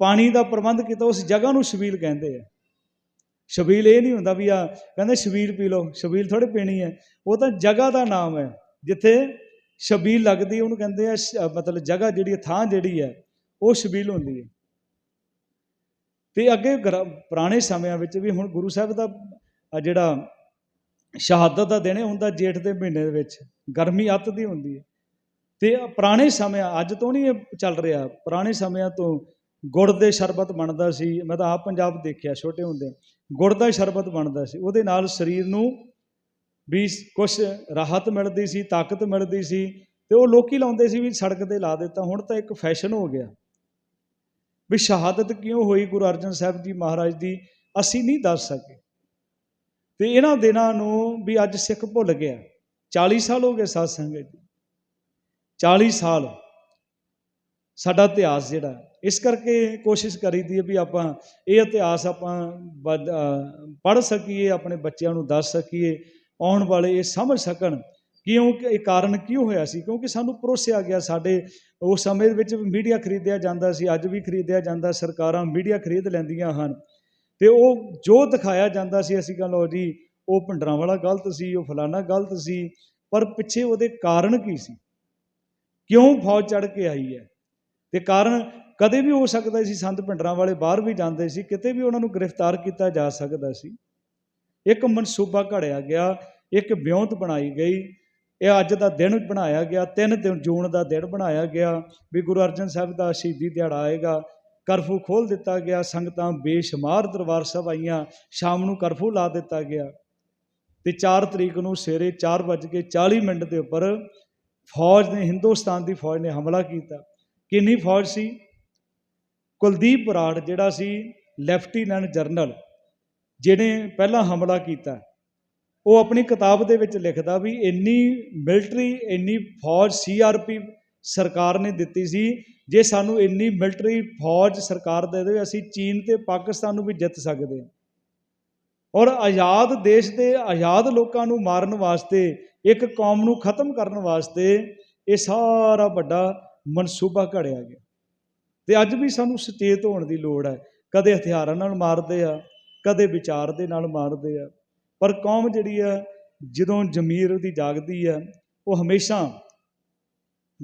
ਪਾਣੀ ਦਾ ਪ੍ਰਬੰਧ ਕੀਤਾ, ਉਸ ਜਗ੍ਹਾ ਨੂੰ ਸ਼ਬੀਲ ਕਹਿੰਦੇ ਆ। ਸ਼ਬੀਲ ਇਹ ਨਹੀਂ ਹੁੰਦਾ ਵੀ ਆ, ਕਹਿੰਦੇ ਸ਼ਬੀਲ ਪੀ ਲਓ, ਸ਼ਬੀਲ ਥੋੜੇ ਪੀਣੀ ਹੈ। ਉਹ ਤਾਂ ਜਗ੍ਹਾ ਦਾ ਨਾਮ ਹੈ, ਜਿੱਥੇ ਸ਼ਬੀਲ ਲੱਗਦੀ, ਉਹਨੂੰ ਕਹਿੰਦੇ ਆ ਮਤਲਬ ਜਗ੍ਹਾ ਜਿਹੜੀ ਥਾਂ ਜਿਹੜੀ ਹੈ, ਉਹ ਸ਼ਬੀਲ ਹੁੰਦੀ ਹੈ। ਤੇ ਅੱਗੇ ਗਰ- ਪੁਰਾਣੇ ਸਮਿਆਂ ਵਿੱਚ ਵੀ ਹੁਣ ਗੁਰੂ ਸਾਹਿਬ ਦਾ ਜਿਹੜਾ ਸ਼ਹਾਦਤ ਦਾ ਦਿਨ ਹੁੰਦਾ ਜੇਠ ਦੇ ਮਹੀਨੇ ਦੇ ਵਿੱਚ, ਗਰਮੀ ਅੱਤ ਦੀ ਹੁੰਦੀ ਹੈ। ਤੇ ਪੁਰਾਣੇ ਸਮਿਆਂ, ਅੱਜ ਤੋਂ ਨਹੀਂ ਇਹ ਚੱਲ ਰਿਹਾ, ਪੁਰਾਣੇ ਸਮਿਆਂ ਤੋਂ ਗੁੜ ਦੇ ਸ਼ਰਬਤ ਬਣਦਾ ਸੀ, ਮੈਂ ਤਾਂ ਆਪ ਪੰਜਾਬ ਦੇਖਿਆ, ਛੋਟੇ ਹੁੰਦੇ। ਗੁੜ ਦਾ ਸ਼ਰਬਤ ਬਣਦਾ ਸੀ। ਉਹਦੇ ਨਾਲ ਸਰੀਰ ਨੂੰ ਵੀ ਕੁਝ ਰਾਹਤ ਮਿਲਦੀ ਸੀ, ਤਾਕਤ ਮਿਲਦੀ ਸੀ ਤੇ ਉਹ ਲੋਕੀ ਲਾਉਂਦੇ ਸੀ ਵੀ ਸੜਕ ਤੇ ਲਾ ਦਿੱਤਾ। ਹੁਣ ਤਾਂ ਇੱਕ ਫੈਸ਼ਨ ਹੋ ਗਿਆ। ਵੀ ਸ਼ਹਾਦਤ ਕਿਉਂ ਹੋਈ ਗੁਰੂ ਅਰਜਨ ਸਾਹਿਬ ਜੀ ਮਹਾਰਾਜ ਦੀ, ਅਸੀਂ ਨਹੀਂ ਦੱਸ ਸਕੇ। ਤੇ ਇਹਨਾਂ ਦਿਨਾਂ ਨੂੰ ਵੀ ਅੱਜ ਸਿੱਖ ਭੁੱਲ ਗਿਆ। 40 ਸਾਲ ਹੋ ਗਏ ਸਾਧ ਸੰਗਤ ਜੀ। 40 ਸਾਲ ਸਾਡਾ ਇਤਿਹਾਸ ਜਿਹੜਾ ਇਸ ਕਰਕੇ ਕੋਸ਼ਿਸ਼ ਕਰੀਦੀ ਹੈ ਵੀ ਆਪਾਂ ਇਹ ਇਤਿਹਾਸ ਆਪਾਂ ਪੜ੍ਹ ਸਕੀਏ, ਆਪਣੇ ਬੱਚਿਆਂ ਨੂੰ ਦੱਸ ਸਕੀਏ, ਆਉਣ ਵਾਲੇ ਇਹ ਸਮਝ ਸਕਣ ਕਿਉਂ ਇਹ ਕਾਰਨ ਕਿਉਂ ਹੋਇਆ ਸੀ? ਕਿਉਂਕਿ ਸਾਨੂੰ ਪਰੋਸਿਆ ਗਿਆ ਸਾਡੇ ਉਸ ਸਮੇਂ ਦੇ ਵਿੱਚ ਮੀਡੀਆ ਖਰੀਦਿਆ ਜਾਂਦਾ ਸੀ, ਅੱਜ ਵੀ ਖਰੀਦਿਆ ਜਾਂਦਾ, ਸਰਕਾਰਾਂ ਮੀਡੀਆ ਖਰੀਦ ਲੈਂਦੀਆਂ ਹਨ। ਤੇ ਉਹ ਜੋ ਦਿਖਾਇਆ ਜਾਂਦਾ ਸੀ, ਅਸੀਂ ਕਹਿੰਦੇ ਲਓ ਜੀ, ਉਹ ਭਿੰਡਰਾਂ ਵਾਲਾ ਗਲਤ ਸੀ, ਉਹ ਫਲਾਣਾ ਗਲਤ ਸੀ, ਪਰ ਪਿੱਛੇ ਉਹਦੇ ਕਾਰਨ ਕੀ ਸੀ? ਕਿਉਂ ਫੌਜ ਚੜ ਕੇ ਆਈ ਹੈ? ਤੇ ਕਾਰਨ ਕਦੇ ਵੀ ਹੋ ਸਕਦਾ ਸੀ ਸੰਤ ਭਿੰਡਰਾਂ ਵਾਲੇ ਬਾਹਰ ਵੀ ਜਾਂਦੇ ਸੀ, ਕਿਤੇ ਵੀ ਉਹਨਾਂ ਨੂੰ ਗ੍ਰਿਫਤਾਰ ਕੀਤਾ ਜਾ ਸਕਦਾ ਸੀ। ਇੱਕ ਮਨਸੂਬਾ ਘੜਿਆ ਗਿਆ, ਇੱਕ ਵਿਉਂਤ ਬਣਾਈ ਗਈ। ਇਹ ਅੱਜ ਦਾ ਦਿਨ ਬਣਾਇਆ ਗਿਆ 3 ਦਿਨ ਜੂਨ ਦਾ ਦਿਨ ਬਣਾਇਆ ਗਿਆ। ਵੀ ਗੁਰੂ ਅਰਜਨ ਸਾਹਿਬ ਦਾ ਸ਼ਹੀਦੀ ਦਿਹਾੜਾ ਆਏਗਾ ਕਰਫੂ ਖੋਲ ਦਿੱਤਾ ਗਿਆ, ਸੰਗਤਾਂ ਬੇਸ਼ੁਮਾਰ ਦਰਬਾਰ ਸਾਹਿਬ ਆਈਆਂ, ਸ਼ਾਮ ਨੂੰ ਕਰਫੂ ਲਾ ਦਿੱਤਾ ਗਿਆ। ਤੇ 4 ਤਰੀਕ ਨੂੰ ਸਵੇਰੇ 4:40 ਮਿੰਟ ਦੇ ਉੱਪਰ ਫੌਜ ਨੇ, ਹਿੰਦੁਸਤਾਨ ਦੀ ਫੌਜ ਨੇ ਹਮਲਾ ਕੀਤਾ। ਕਿੰਨੀ ਫੌਜ ਸੀ? ਕੁਲਦੀਪ ਬਰਾੜ ਜਿਹੜਾ ਸੀ ਲੈਫਟੀਨੈਂਟ ਜਨਰਲ, ਜਿਹਨੇ ਪਹਿਲਾ ਹਮਲਾ ਕੀਤਾ। ਉਹ ਆਪਣੀ ਕਿਤਾਬ ਦੇ ਵਿੱਚ ਲਿਖਦਾ ਵੀ ਇੰਨੀ ਮਿਲਟਰੀ, ਇੰਨੀ ਫੌਜ ਸੀਆਰਪੀ ਸਰਕਾਰ ਨੇ ਦਿੱਤੀ ਸੀ, ਜੇ ਸਾਨੂੰ ਇੰਨੀ ਮਿਲਟਰੀ ਫੌਜ ਸਰਕਾਰ ਦੇ ਦੇਵੇ ਅਸੀਂ ਚੀਨ ਤੇ ਪਾਕਿਸਤਾਨ ਨੂੰ ਵੀ ਜਿੱਤ ਸਕਦੇ ਹਾਂ। ਔਰ ਆਜ਼ਾਦ ਦੇਸ਼ ਦੇ ਆਜ਼ਾਦ ਲੋਕਾਂ ਨੂੰ ਮਾਰਨ ਵਾਸਤੇ, ਇੱਕ ਕੌਮ ਨੂੰ ਖਤਮ ਕਰਨ ਵਾਸਤੇ, ਇਹ ਸਾਰਾ ਵੱਡਾ ਮਨਸੂਬਾ ਘੜਿਆ ਗਿਆ। ਤੇ ਅੱਜ ਵੀ ਸਾਨੂੰ ਸੁਚੇਤ ਹੋਣ ਦੀ ਲੋੜ ਹੈ। ਕਦੇ ਹਥਿਆਰਾਂ ਨਾਲ ਮਾਰਦੇ ਆ, ਕਦੇ ਵਿਚਾਰ ਦੇ ਨਾਲ ਮਾਰਦੇ ਆ। ਪਰ ਕੌਮ ਜਿਹੜੀ ਆ, ਜਦੋਂ ਜ਼ਮੀਰ ਉਹਦੀ ਜਾਗਦੀ ਆ, ਉਹ ਹਮੇਸ਼ਾ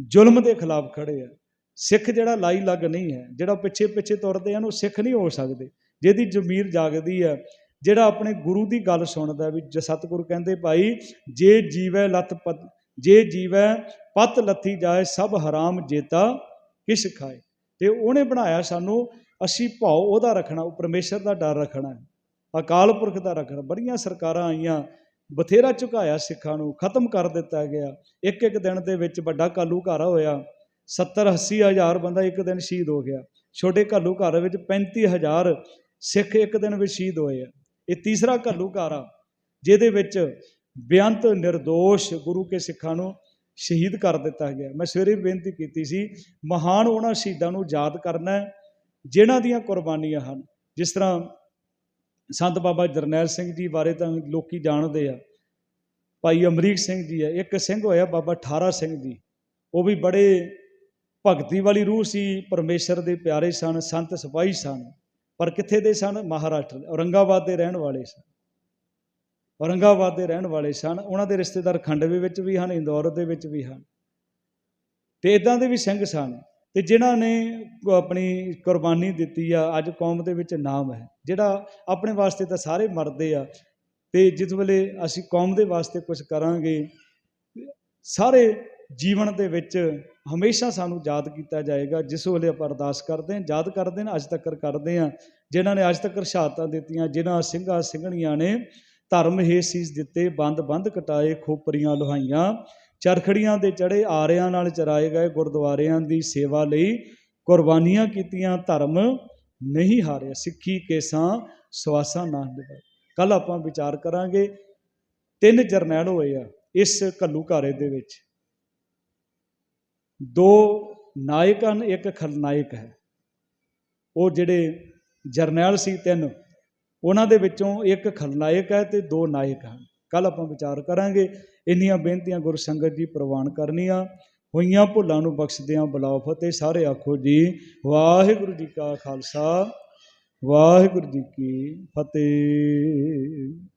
ਜ਼ੁਲਮ ਦੇ ਖਿਲਾਫ ਖੜੇ ਆ। ਸਿੱਖ ਜਿਹੜਾ ਲਾਈ ਲੱਗ ਨਹੀਂ ਹੈ, ਜਿਹੜਾ ਪਿੱਛੇ ਪਿੱਛੇ ਤੁਰਦੇ ਹਨ, ਉਹ ਸਿੱਖ ਨਹੀਂ ਹੋ ਸਕਦੇ। ਜਿਹਦੀ ਜ਼ਮੀਰ ਜਾਗਦੀ ਆ, ਜਿਹੜਾ ਆਪਣੇ ਗੁਰੂ ਦੀ ਗੱਲ ਸੁਣਦਾ ਵੀ ਜ ਸਤਿਗੁਰੂ ਕਹਿੰਦੇ ਭਾਈ, ਜੇ ਜੀਵੈ ਲੱਤ ਪਤ ਜੇ ਜੀਵੈ ਪਤ ਲੱਥੀ ਜਾਏ, ਸਭ ਹਰਾਮ ਜੇਤਾ ਕਿਛ ਖਾਏ। ਤੇ ਉਹਨੇ ਬਣਾਇਆ ਸਾਨੂੰ ਅਸੀਂ ਭਾਉ, ਉਹਦਾ ਰੱਖਣਾ, ਉਹ ਪਰਮੇਸ਼ਰ ਦਾ ਡਰ ਰੱਖਣਾ ਅਕਾਲ ਪੁਰਖ ਦਾ ਰੱਖਣਾ। ਬੜੀਆਂ ਸਰਕਾਰਾਂ ਆਈਆਂ, ਬਥੇਰਾ ਝੁਕਾਇਆ ਸਿੱਖਾਂ ਨੂੰ, ਖਤਮ ਕਰ ਦਿੱਤਾ ਗਿਆ। ਇੱਕ ਇੱਕ ਦਿਨ ਦੇ ਵਿੱਚ ਵੱਡਾ ਕਾਲੂ ਘਾਰਾ ਹੋਇਆ। 70 80 ਹਜ਼ਾਰ ਬੰਦਾ ਇੱਕ ਦਿਨ ਸ਼ਹੀਦ ਹੋ ਗਿਆ। ਛੋਟੇ ਘੱਲੂ ਘਰ ਵਿੱਚ 35 ਹਜ਼ਾਰ ਸਿੱਖ ਇੱਕ ਦਿਨ ਵਿੱਚ ਸ਼ਹੀਦ ਹੋਏ ਆ। ਇਹ ਤੀਸਰਾ ਘੱਲੂ ਘਾਰਾ, ਜਿਹਦੇ ਵਿੱਚ ਬੇਅੰਤ નિર્ਦੋਸ਼ ਗੁਰੂ ਕੇ ਸਿੱਖਾਂ ਨੂੰ ਸ਼ਹੀਦ ਕਰ ਦਿੱਤਾ ਗਿਆ। ਮੈਂ ਸਵੇਰੇ ਬੇਨਤੀ ਕੀਤੀ ਸੀ, ਮਹਾਨ ਉਹਨਾਂ ਸ਼ਹੀਦਾਂ ਨੂੰ ਯਾਦ ਕਰਨਾ ਹੈ, ਜਿਨ੍ਹਾਂ ਦੀਆਂ ਕੁਰਬਾਨੀਆਂ ਹਨ। ਜਿਸ ਤਰ੍ਹਾਂ ਸੰਤ ਬਾਬਾ ਜਰਨੈਲ ਸਿੰਘ ਜੀ ਬਾਰੇ ਤਾਂ ਲੋਕੀ ਜਾਣਦੇ ਆ। ਭਾਈ ਅਮਰੀਕ ਸਿੰਘ ਜੀ ਹੈ, ਇੱਕ ਸਿੰਘ ਹੋਇਆ ਬਾਬਾ ਠਾਰਾ ਸਿੰਘ ਜੀ। ਉਹ ਵੀ ਬੜੇ ਭਗਤੀ ਵਾਲੀ ਰੂਹ ਸੀ, ਪਰਮੇਸ਼ਰ ਦੇ ਪਿਆਰੇ ਸਨ, ਸੰਤ ਸਿਪਾਹੀ ਸਨ, ਪਰ ਕਿੱਥੇ ਦੇ ਸਨ? ਮਹਾਰਾਸ਼ਟਰ ਔਰੰਗਾਬਾਦ ਦੇ ਰਹਿਣ ਵਾਲੇ ਸਨ। ਔਰੰਗਾਬਾਦ ਦੇ ਰਹਿਣ ਵਾਲੇ ਸਨ। ਉਹਨਾਂ ਦੇ ਰਿਸ਼ਤੇਦਾਰ ਖੰਡਵੇ ਵਿੱਚ ਵੀ ਹਨ, ਇੰਦੌਰ ਦੇ ਵਿੱਚ ਵੀ ਹਨ। ਤੇ ਇਦਾਂ ਦੇ ਵੀ ਸਿੰਘ ਸਨ ਤੇ ਜਿਨ੍ਹਾਂ ਨੇ ਆਪਣੀ ਕੁਰਬਾਨੀ ਦਿੱਤੀ ਆ, ਅੱਜ ਕੌਮ ਦੇ ਵਿੱਚ ਨਾਮ ਹੈ। ਜਿਹੜਾ ਆਪਣੇ ਵਾਸਤੇ ਤਾਂ ਸਾਰੇ ਮਰਦੇ ਆ ਤੇ ਜਿਸ ਵੇਲੇ ਅਸੀਂ ਕੌਮ ਦੇ ਵਾਸਤੇ ਕੁਝ ਕਰਾਂਗੇ, ਸਾਰੇ ਜੀਵਨ ਦੇ ਵਿੱਚ ਹਮੇਸ਼ਾ ਸਾਨੂੰ ਯਾਦ ਕੀਤਾ ਜਾਏਗਾ। ਜਿਸ ਵੇਲੇ ਆਪਾਂ ਅਰਦਾਸ ਕਰਦੇ ਹਾਂ, ਯਾਦ ਕਰਦੇ ਹਾਂ, ਅੱਜ ਤੱਕ ਕਰਦੇ ਹਾਂ। ਜਿਨ੍ਹਾਂ ਨੇ ਅੱਜ ਤੱਕ ਸ਼ਹਾਦਤਾਂ ਦਿੱਤੀਆਂ, ਜਿਨ੍ਹਾਂ ਸਿੰਘਾਂ ਸਿੰਘਣੀਆਂ ਨੇ ਧਰਮ ਹੇ ਸੀਸ ਦਿੱਤੇ, ਬੰਦ ਬੰਦ ਕਟਾਏ ਖੋਪਰੀਆਂ ਲੋਹਾਈਆਂ। ਚਰਖੜੀਆਂ ਦੇ ਚੜੇ ਆਰਿਆਂ ਨਾਲ ਚਰਾਏ ਗਏ ਗੁਰਦੁਆਰਿਆਂ ਦੀ ਸੇਵਾ ਲਈ ਕੁਰਬਾਨੀਆਂ ਕੀਤੀਆਂ। ਧਰਮ ਨਹੀਂ ਹਾਰਿਆ, ਸਿੱਖੀ ਕੇਸਾਂ ਸਵਾਸਾਂ ਨਾ ਨਿਭਾਏ। ਕੱਲ ਆਪਾਂ ਵਿਚਾਰ ਕਰਾਂਗੇ, ਤਿੰਨ ਜਰਨੈਲ ਹੋਏ ਆ ਇਸ ਘੱਲੂ ਘਾਰੇ ਦੇ ਵਿੱਚ। ਦੋ ਨਾਇਕ ਹਨ, ਇੱਕ ਖਲਨਾਇਕ ਹੈ। ਉਹ ਜਿਹੜੇ ਜਰਨੈਲ ਸੀ ਤਿੰਨ ਉਹਨਾਂ ਦੇ ਵਿੱਚੋਂ ਇੱਕ ਖਲਨਾਇਕ ਹੈ ਤੇ ਦੋ ਨਾਇਕ ਹਨ। ਕੱਲ ਆਪਾਂ ਵਿਚਾਰ ਕਰਾਂਗੇ, ਇੰਨੀਆਂ ਬੇਨਤੀਆਂ ਗੁਰੂ ਸੰਗਤ ਜੀ ਪ੍ਰਵਾਨ ਕਰਨੀਆਂ, ਹੋਈਆਂ ਭੁੱਲਾਂ ਨੂੰ ਬਖਸ਼ਦਿਆਂ ਬੁਲਾਓ ਫਤਿਹ, ਸਾਰੇ ਆਖੋ ਜੀ, ਵਾਹਿਗੁਰੂ ਜੀ ਕਾ ਖਾਲਸਾ, ਵਾਹਿਗੁਰੂ ਜੀ ਕੀ ਫਤਿਹ।